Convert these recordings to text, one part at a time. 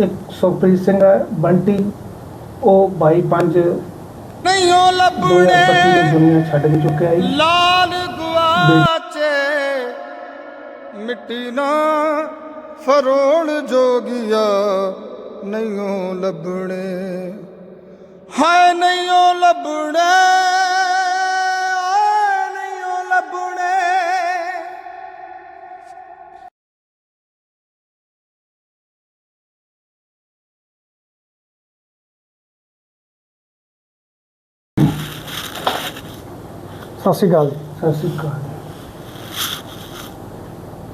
ਇੱਕ ਸੁਖਪ੍ਰੀਤ ਸਿੰਘ ਹੈ ਬੰਟੀ ਉਹ 22 5 ਨਹੀਂ ਉਹ 2025 ਨੂੰ ਲੱਭਣੇ ਦੁਨੀਆ ਛੱਡ ਕੇ ਚੁੱਕਿਆ ਹੈ ਲਾਲ ਗੁਆਚੇ ਮਿੱਟੀ ਨਾ ਫਰੋਲ ਜੋਗੀਆ ਨਹੀਂ ਉਹ ਲੱਭਣੇ। ਹਾਏ ਨਹੀਂ ਉਹ ਲੱਭਣੇ। ਸਤਿ ਸ਼੍ਰੀ ਅਕਾਲ ਜੀ। ਸਤਿ ਸ਼੍ਰੀ ਅਕਾਲ।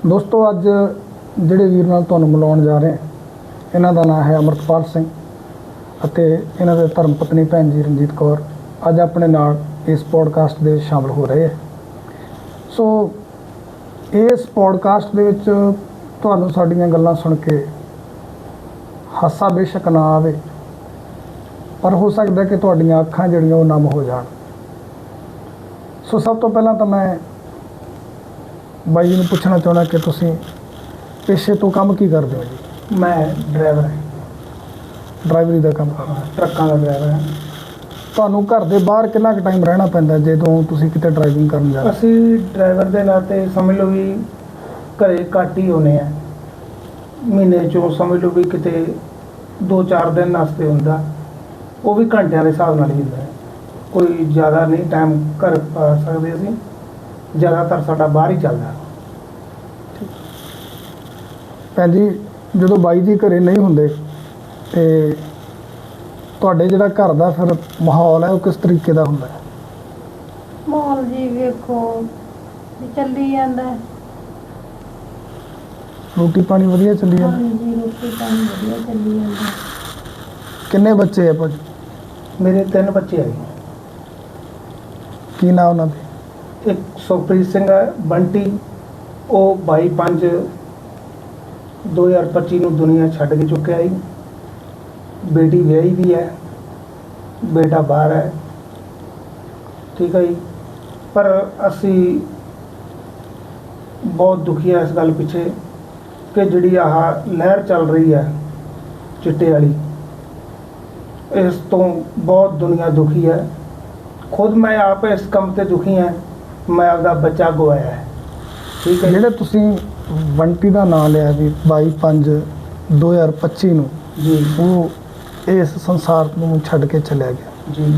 ਦੋਸਤੋ ਅੱਜ ਜਿਹੜੇ ਵੀਰ ਨਾਲ ਤੁਹਾਨੂੰ ਮਿਲਾਉਣ ਜਾ ਰਹੇ ਹਾਂ ਇਹਨਾਂ ਦਾ ਨਾਮ ਹੈ ਅਮਰਤਪਾਲ ਸਿੰਘ ਅਤੇ ਇਹਨਾਂ ਦੇ ਧਰਮ ਪਤਨੀ ਭੈਣ ਜੀ ਰਣਜੀਤ ਕੌਰ ਅੱਜ ਆਪਣੇ ਨਾਲ ਇਸ ਪੋਡਕਾਸਟ ਦੇ ਸ਼ਾਮਲ ਹੋ ਰਹੇ ਹੈ। ਸੋ ਇਸ ਪੋਡਕਾਸਟ ਦੇ ਵਿੱਚ ਤੁਹਾਨੂੰ ਸਾਡੀਆਂ ਗੱਲਾਂ ਸੁਣ ਕੇ ਹਾਸਾ ਬੇਸ਼ੱਕ ਨਾ ਆਵੇ ਪਰ ਹੋ ਸਕਦਾ ਕਿ ਤੁਹਾਡੀਆਂ ਅੱਖਾਂ ਜਿਹੜੀਆਂ ਉਹ ਨਮ ਹੋ ਜਾਣ। ਸੋ ਸਭ ਤੋਂ ਪਹਿਲਾਂ ਤਾਂ ਮੈਂ ਬਾਈ ਜੀ ਨੂੰ ਪੁੱਛਣਾ ਚਾਹੁੰਦਾ ਕਿ ਤੁਸੀਂ ਪੇਸ਼ੇ ਤੋਂ ਕੰਮ ਕੀ ਕਰਦੇ ਹੋ ਜੀ? ਮੈਂ ਡਰਾਈਵਰ ਹਾਂ। ਡਰਾਈਵਰੀ ਦਾ ਕੰਮ ਕਰਦੇ। ਹੋ। ਟਰੱਕਾਂ ਦਾ ਡਰਾਈਵਰ ਹਾਂ। ਤੁਹਾਨੂੰ ਘਰ ਦੇ ਬਾਹਰ ਕਿੰਨਾ ਕੁ ਟਾਈਮ ਰਹਿਣਾ ਪੈਂਦਾ ਜਦੋਂ ਤੁਸੀਂ ਕਿਤੇ ਡਰਾਈਵਿੰਗ ਕਰਨ ਜਾਂਦੇ ਅਸੀਂ ਡਰਾਈਵਰ ਦੇ ਨਾਤੇ ਸਮਝ ਲਓ ਵੀ ਘਰੇ ਘੱਟ ਹੀ ਹੋਨੇ ਆ ਮਹੀਨੇ ਚੋਂ ਸਮਝ ਲਓ ਵੀ ਕਿਤੇ 2-4 ਦਿਨ ਵਾਸਤੇ ਹੁੰਦਾ। ਉਹ ਵੀ ਘੰਟਿਆਂ ਦੇ ਹਿਸਾਬ ਨਾਲ ਹੀ ਹੁੰਦਾ ਹੈ। ਕੋਈ ਜ਼ਿਆਦਾ ਨਹੀਂ ਟਾਈਮ ਘਰ ਪਾ ਸਕਦੇ ਅਸੀਂ। ਜ਼ਿਆਦਾਤਰ ਸਾਡਾ ਬਾਹਰ ਹੀ ਚੱਲਦਾ। ਭੈਣ ਜੀ ਜਦੋਂ ਬਾਈ ਜੀ ਘਰੇ ਨਹੀਂ ਹੁੰਦੇ ਤੇ ਤੁਹਾਡੇ ਜਿਹੜਾ ਘਰ ਦਾ ਫਿਰ ਮਾਹੌਲ ਹੈ ਉਹ ਕਿਸ ਤਰੀਕੇ ਦਾ ਹੁੰਦਾ ਹੈ? ਮਾਹੌਲ ਜੀ ਵੇਖੋ ਵੀ ਚੱਲੀ ਜਾਂਦਾ ਹੈ। ਰੋਟੀ ਪਾਣੀ ਵਧੀਆ ਚੱਲੀ ਜਾਂਦਾ? ਹਾਂਜੀ ਰੋਟੀ ਪਾਣੀ ਵਧੀਆ ਚੱਲੀ ਜਾਂਦਾ। ਕਿੰਨੇ ਬੱਚੇ ਆ ਭਾਜੀ? ਮੇਰੇ ਤਿੰਨ ਬੱਚੇ ਆਏ ਕੀ ਨਾਮ ਉਹਨਾਂ ਦੇ? ਇੱਕ ਸੁਖਪ੍ਰੀਤ ਸਿੰਘ ਹੈ, ਬੰਟੀ। ਉਹ 22 5 2025 ਨੂੰ ਦੁਨੀਆ ਛੱਡ ਕੇ ਚੁੱਕਿਆ ਹੈ ਬੇਟੀ ਵਿਆਹੀ ਵੀ ਹੈ, ਬੇਟਾ ਬਾਹਰ ਹੈ। ਠੀਕ ਹੈ ਜੀ। ਪਰ ਅਸੀਂ ਬਹੁਤ ਦੁਖੀ ਹਾਂ ਇਸ ਗੱਲ ਪਿੱਛੇ ਕਿ ਜਿਹੜੀ ਆਹ ਲਹਿਰ ਚੱਲ ਰਹੀ ਹੈ ਚਿੱਟੇ ਵਾਲੀ, ਇਸ ਤੋਂ ਬਹੁਤ ਦੁਨੀਆ ਦੁਖੀ ਹੈ। ਖੁਦ ਮੈਂ ਆਪ ਇਸ ਕੰਮ ਤੇ ਦੁਖੀ ਹਾਂ। ਮੈਂ ਆਪਦਾ ਬੱਚਾ ਗਵਾਇਆ ਹੈ। ਠੀਕ ਹੈ ਜਿਹੜੇ ਤੁਸੀਂ ਬੰਟੀ ਦਾ ਨਾਮ ਲਿਆ ਵੀ 22 5 2025 ਨੂੰ ਜੀ। ਉਹ ਇਸ ਸੰਸਾਰ ਨੂੰ ਛੱਡ ਕੇ ਚਲਿਆ ਗਿਆ। ਜੀ।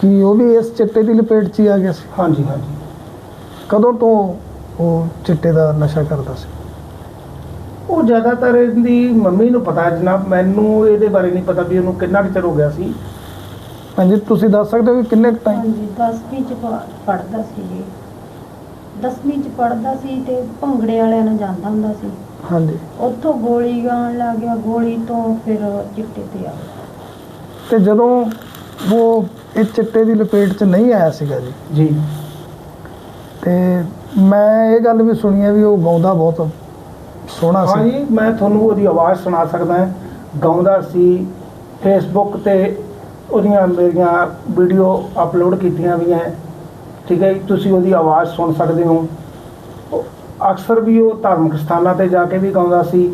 ਕੀ ਉਹ ਵੀ ਇਸ ਚਿੱਟੇ ਦੀ ਲਪੇਟ 'ਚ ਹੀ ਆ ਗਿਆ ਸੀ? ਹਾਂਜੀ ਹਾਂਜੀ। ਕਦੋਂ ਤੋਂ ਉਹ ਚਿੱਟੇ ਦਾ ਨਸ਼ਾ ਕਰਦਾ ਸੀ? ਉਹ ਜ਼ਿਆਦਾਤਰ ਇਹਦੀ ਮੰਮੀ ਨੂੰ ਪਤਾ ਜਨਾਬ ਮੈਨੂੰ ਇਹਦੇ ਬਾਰੇ ਨਹੀਂ ਪਤਾ ਵੀ ਉਹਨੂੰ ਕਿੰਨਾ ਚਿਰ ਹੋ ਗਿਆ ਸੀ। ਹਾਂਜੀ ਤੁਸੀਂ ਦੱਸ ਸਕਦੇ ਹੋ ਕਿ ਕਿੰਨੇ ਕੁ ਟਾਈਮ ਹਾਂਜੀ 10ਵੀਂ ਚ ਪੜਦਾ ਸੀ ਜੀ। 10ਵੀਂ ਚ ਪੜਦਾ ਸੀ ਤੇ ਭੰਗੜੇ ਵਾਲਿਆਂ ਨਾਲ ਜਾਂਦਾ ਹੁੰਦਾ ਸੀ। ਹਾਂਜੀ। ਉੱਥੋਂ ਗੋਲੀ ਗਾਣ ਲੱਗ ਗਿਆ ਗੋਲੀ ਤੋਂ ਫਿਰ ਚਿੱਟੇ ਤੇ ਆ ਗਿਆ। ਤੇ ਜਦੋਂ ਉਹ ਇਹ ਚਿੱਟੇ ਦੀ ਲਪੇਟ 'ਚ ਨਹੀਂ ਆਇਆ ਸੀਗਾ ਜੀ। ਜੀ। ਤੇ ਮੈਂ ਇਹ ਗੱਲ ਵੀ ਸੁਣੀ ਹੈ ਵੀ ਉਹ ਗਾਉਂਦਾ ਬਹੁਤ ਸੋਹਣਾ ਸੀ। ਹਾਂਜੀ ਮੈਂ ਤੁਹਾਨੂੰ ਉਹਦੀ ਆਵਾਜ਼ ਸੁਣਾ ਸਕਦਾ ਹਾਂ। ਗਾਉਂਦਾ ਸੀ ਫੇਸਬੁੱਕ ਤੇ ਉਹਦੀਆਂ ਮੇਰੀਆਂ ਵੀਡੀਓ ਅਪਲੋਡ ਕੀਤੀਆਂ ਵੀ ਹੈ ਠੀਕ ਹੈ ਜੀ, ਤੁਸੀਂ ਉਹਦੀ ਆਵਾਜ਼ ਸੁਣ ਸਕਦੇ ਹੋ। ਅਕਸਰ ਵੀ ਉਹ ਧਾਰਮਿਕ ਸਥਾਨਾਂ ਤੇ ਜਾ ਕੇ ਵੀ ਗਾਉਂਦਾ ਸੀ।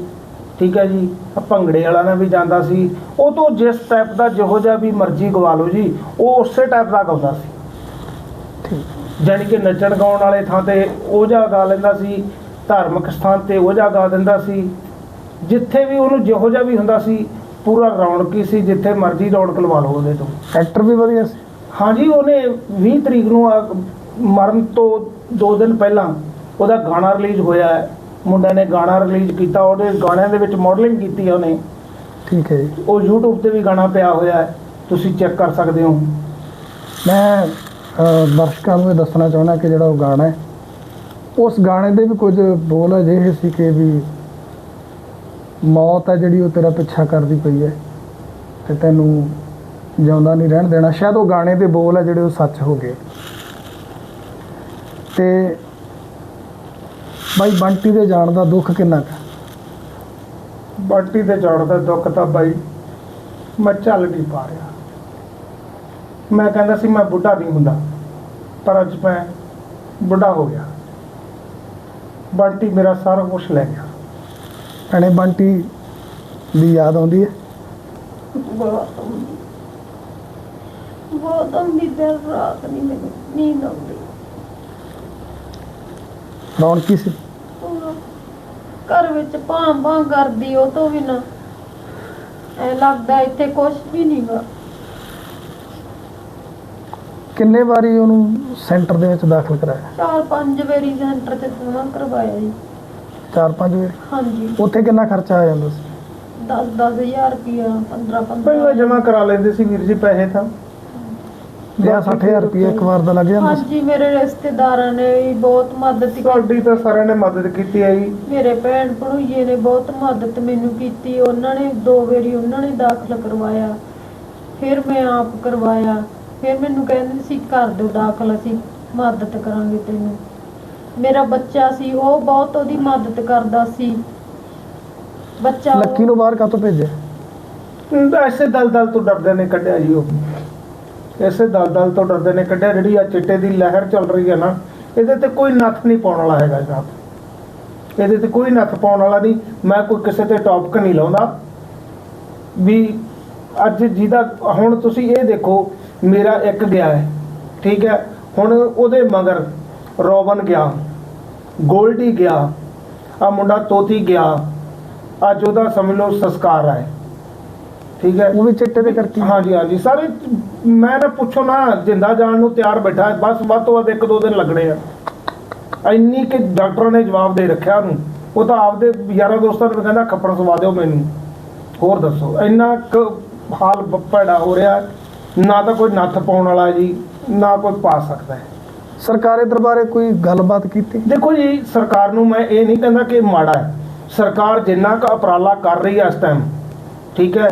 ਠੀਕ ਹੈ ਜੀ, ਭੰਗੜੇ ਵਾਲਾ ਨਾਲ ਵੀ ਜਾਂਦਾ ਸੀ। ਉਹ ਤੋਂ ਜਿਸ ਟਾਈਪ ਦਾ ਜਿਹੋ ਜਿਹਾ ਵੀ ਮਰਜ਼ੀ ਗਵਾ ਲਓ ਜੀ, ਉਹ ਉਸੇ ਟਾਈਪ ਦਾ ਗਾਉਂਦਾ ਸੀ। ਠੀਕ ਜਾਣੀ ਕਿ ਨੱਚਣ ਗਾਉਣ ਵਾਲੇ ਥਾਂ ਤੇ ਉਹ ਜਾ ਗਾ ਲੈਂਦਾ ਸੀ, ਧਾਰਮਿਕ ਸਥਾਨ ਤੇ ਉਹ ਜਾ ਗਾ ਦਿੰਦਾ ਸੀ। ਜਿੱਥੇ ਵੀ ਉਹਨੂੰ ਜਿਹੋ ਜਿਹਾ ਵੀ ਹੁੰਦਾ ਸੀ ਪੂਰਾ ਰੌਣਕੀ ਸੀ ਜਿੱਥੇ ਮਰਜ਼ੀ ਰੌਣਕ ਲਵਾ ਲਓ ਉਹਦੇ ਤੋਂ। ਐਕਟਰ ਵੀ ਵਧੀਆ ਸੀ? ਹਾਂਜੀ ਉਹਨੇ 20 ਤਰੀਕ ਨੂੰ ਆ ਮਰਨ ਤੋਂ 2 ਦਿਨ ਪਹਿਲਾਂ ਉਹਦਾ ਗਾਣਾ ਰਿਲੀਜ਼ ਹੋਇਆ ਹੈ। ਮੁੰਡੇ ਨੇ ਗਾਣਾ ਰਿਲੀਜ਼ ਕੀਤਾ ਉਹਦੇ ਗਾਣਿਆਂ ਦੇ ਵਿੱਚ ਮਾਡਲਿੰਗ ਕੀਤੀ ਹੈ ਉਹਨੇ। ਠੀਕ ਹੈ ਜੀ। ਉਹ YouTube ਤੇ ਵੀ ਗਾਣਾ ਪਿਆ ਹੋਇਆ ਹੈ ਤੁਸੀਂ ਚੈੱਕ ਕਰ ਸਕਦੇ ਹੋ। ਮੈਂ ਅਹ, ਦਰਸ਼ਕਾਂ ਨੂੰ ਇਹ ਦੱਸਣਾ ਚਾਹੁੰਦਾ ਕਿ ਜਿਹੜਾ ਉਹ ਗਾਣਾ ਹੈ ਉਸ ਗਾਣੇ ਦੇ ਵੀ ਕੁਝ ਬੋਲ ਅਜਿਹੇ ਸੀ ਕਿ ਵੀ ਮੌਤ ਹੈ ਜਿਹੜੀ ਉਹ ਤੇਰਾ ਪਿੱਛਾ ਕਰਦੀ ਪਈ ਹੈ ਤੇ ਤੈਨੂੰ ਜਿਉਂਦਾ ਨਹੀਂ ਰਹਿਣ ਦੇਣਾ। ਸ਼ਾਇਦ ਉਹ ਗਾਣੇ ਦੇ ਬੋਲ ਹੈ ਜਿਹੜੇ ਉਹ ਸੱਚ ਹੋ ਗਏ। ਤੇ ਬਾਈ ਬੰਟੀ ਦੇ ਜਾਣ ਦਾ ਦੁੱਖ ਕਿੰਨਾ ਕੁ? ਬੰਟੀ ਬਾਟੀ ਜਾਣ ਦਾ ਦੁੱਖ ਤਾਂ ਬਾਈ ਮੈਂ ਚੱਲ ਨਹੀਂ ਪਾ ਰਿਹਾ। ਮੈਂ ਕਹਿੰਦਾ ਸੀ ਮੈਂ ਬੁੱਢਾ ਨਹੀਂ ਹੁੰਦਾ, ਪਰ ਅੱਜ ਮੈਂ ਬੁੱਢਾ ਹੋ ਗਿਆ। ਬੰਟੀ ਮੇਰਾ ਸਾਰਾ ਕੁਝ ਲੈ ਗਿਆ। ਭੈਣੇ ਬੰਟੀ ਦੀ ਯਾਦ ਆਉਂਦੀ ਹੈ? ਬਹੁਤ ਆਉਂਦੀ ਬਹੁਤ ਆਉਂਦੀ ਦਿਨ ਰਾਤ ਨਹੀਂ ਮੈਨੂੰ ਨੀਂਦ ਆਉਂਦੀ। ਰੌਣਕ ਸੀ? ਘਰ ਵਿੱਚ ਭਾਂ ਭਾਂ ਕਰਦੀ ਉਹ ਤੋਂ ਵੀ ਨਾ। ਐ ਲੱਗਦਾ ਇੱਥੇ ਕੁਝ ਵੀ ਨਹੀਂ ਗਾ। ਕਿੰਨੇ ਵਾਰੀ ਉਹਨੂੰ ਸੈਂਟਰ ਦੇ ਵਿੱਚ ਦਾਖਲ ਕਰਾਇਆ? ਚਾਰ ਪੰਜ ਵਾਰੀ ਸੈਂਟਰ ਤੇ ਜਮ੍ਹਾਂ ਕਰਵਾਇਆ ਜੀ। ਹਾਂਜੀ। ਉੱਥੇ ਕਿੰਨਾ ਖਰਚਾ ਆ ਜਾਂਦਾ ਸੀ? 10 10000 ਰੁਪਇਆ 15 ਪਹਿਲਾਂ 15 ਜਮ੍ਹਾਂ ਕਰਾ ਲੈਂਦੇ ਸੀ ਵੀਰ ਜੀ ਪੈਸੇ ਤਾਂ। 50-60000 ਰੁਪਏ ਇੱਕ ਵਾਰ ਦਾ ਲੱਗ ਜਾਂਦਾ ਸੀ। ਹਾਂਜੀ ਮੇਰੇ ਰਿਸ਼ਤੇਦਾਰਾਂ ਨੇ ਵੀ ਬਹੁਤ ਮਦਦ ਕੀਤੀ। ਸਾਡੀ ਤਾਂ ਸਾਰਿਆਂ ਨੇ ਮਦਦ ਕੀਤੀ ਹੈ ਜੀ। ਮੇਰੇ ਭੈਣ ਭਣੋਈਏ ਨੇ ਬਹੁਤ ਮਦਦ ਮੈਨੂੰ ਕੀਤੀ। ਉਹਨਾਂ ਨੇ ਦੋ ਵਾਰੀ ਉਹਨਾਂ ਨੇ ਦਾਖਲ ਕਰਵਾਇਆ। ਫਿਰ ਮੈਂ ਆਪ ਕਰਵਾਇਆ। ਫਿਰ ਮੈਨੂੰ ਕਹਿੰਦੇ ਸੀ ਕਰ ਦਿਓ ਦਾਖਲ ਅਸੀਂ ਮਦਦ ਕਰਾਂਗੇ ਤੈਨੂੰ। ਮੇਰਾ ਬੱਚਾ ਸੀ ਉਹ ਬਹੁਤ ਉਹਦੀ ਮਦਦ ਕਰਦਾ ਸੀ। ਬੱਚਾ ਉਹ- ਲੱਕੀ ਨੂੰ ਬਾਹਰ ਕਾਹਤੋਂ ਭੇਜਿਆ? ਐਸੇ ਦਲਦਲ ਤੋਂ ਡਰਦੇ ਨੇ ਕੱਢਿਆ ਜੀ ਉਹ। ਐਸੇ ਦਲਦਲ ਤੋਂ ਡਰਦੇ ਨੇ ਕੱਢਿਆ ਜਿਹੜੀ ਆ ਚਿੱਟੇ ਦੀ ਲਹਿਰ ਚੱਲ ਰਹੀ ਹੈ ਨਾ ਇਹਦੇ ਤੇ ਕੋਈ ਨੱਥ ਨਹੀਂ ਪਾਉਣ ਵਾਲਾ ਹੈਗਾ ਜਨਾਬ ਇਹਦੇ ਤੇ ਕੋਈ ਨੱਥ ਪਾਉਣ ਵਾਲਾ ਨਹੀਂ ਮੈਂ ਕੋਈ ਕਿਸੇ ਤੇ ਟੌਪਿਕ ਨਹੀਂ ਲਾਉਂਦਾ। ਵੀ ਅੱਜ ਜਿਹਦਾ ਹੁਣ ਤੁਸੀਂ ਇਹ ਦੇਖੋ ਮੇਰਾ ਇੱਕ ਗਿਆ ਹੈ ਠੀਕ ਹੈ? ਹੁਣ ਉਹਦੇ ਮਗਰ ਰੋਬਨ ਗਿਆ। ਗੋਲਡੀ ਗਿਆ ਆ ਮੁੰਡਾ ਤੋਤੀ ਗਿਆ ਅੱਜ ਉਹਦਾ ਸਮਝ ਲਓ ਸੰਸਕਾਰ ਹੈ ਠੀਕ ਹੈ? ਉਹ ਵੀ ਚਿੱਟੇ ਦੇ ਕਰਕੇ ਹਾਂਜੀ ਹਾਂਜੀ। ਸਾਰੇ ਮੈਂ ਨਾ ਪੁੱਛੋ ਨਾ ਜਿੰਦਾ ਜਾਣ ਨੂੰ ਤਿਆਰ ਬੈਠਾ ਹੈ, ਬਸ ਵੱਧ ਤੋਂ ਵੱਧ ਇੱਕ ਦੋ ਦਿਨ ਲੱਗਣੇ ਆ। ਇੰਨੀ ਕਿ ਡਾਕਟਰਾਂ ਨੇ ਜਵਾਬ ਦੇ ਰੱਖਿਆ ਉਹਨੂੰ। ਉਹ ਤਾਂ ਆਪਦੇ ਯਾਰਾਂ ਦੋਸਤਾਂ ਨੂੰ ਕਹਿੰਦਾ ਖੱਪਣ ਸਵਾ ਦਿਓ ਮੈਨੂੰ। ਹੋਰ ਦੱਸੋ ਇੰਨਾ ਕੁ ਹਾਲ ਭੈੜਾ ਹੋ ਰਿਹਾ। ਨਾ ਤਾਂ ਕੋਈ ਨੱਥ ਪਾਉਣ ਵਾਲਾ ਜੀ ਨਾ ਕੋਈ ਪਾ ਸਕਦਾ। ਹੈ ਸਰਕਾਰੀ ਦਰਬਾਰੇ ਕੋਈ ਗੱਲਬਾਤ ਕੀਤੀ? ਦੇਖੋ ਜੀ ਸਰਕਾਰ ਨੂੰ ਮੈਂ ਇਹ ਨਹੀਂ ਕਹਿੰਦਾ ਕਿ ਮਾੜਾ ਹੈ। ਸਰਕਾਰ ਜਿੰਨਾ ਕੁ ਉਪਰਾਲਾ ਕਰ ਰਹੀ ਹੈ ਇਸ ਟਾਈਮ ਠੀਕ ਹੈ?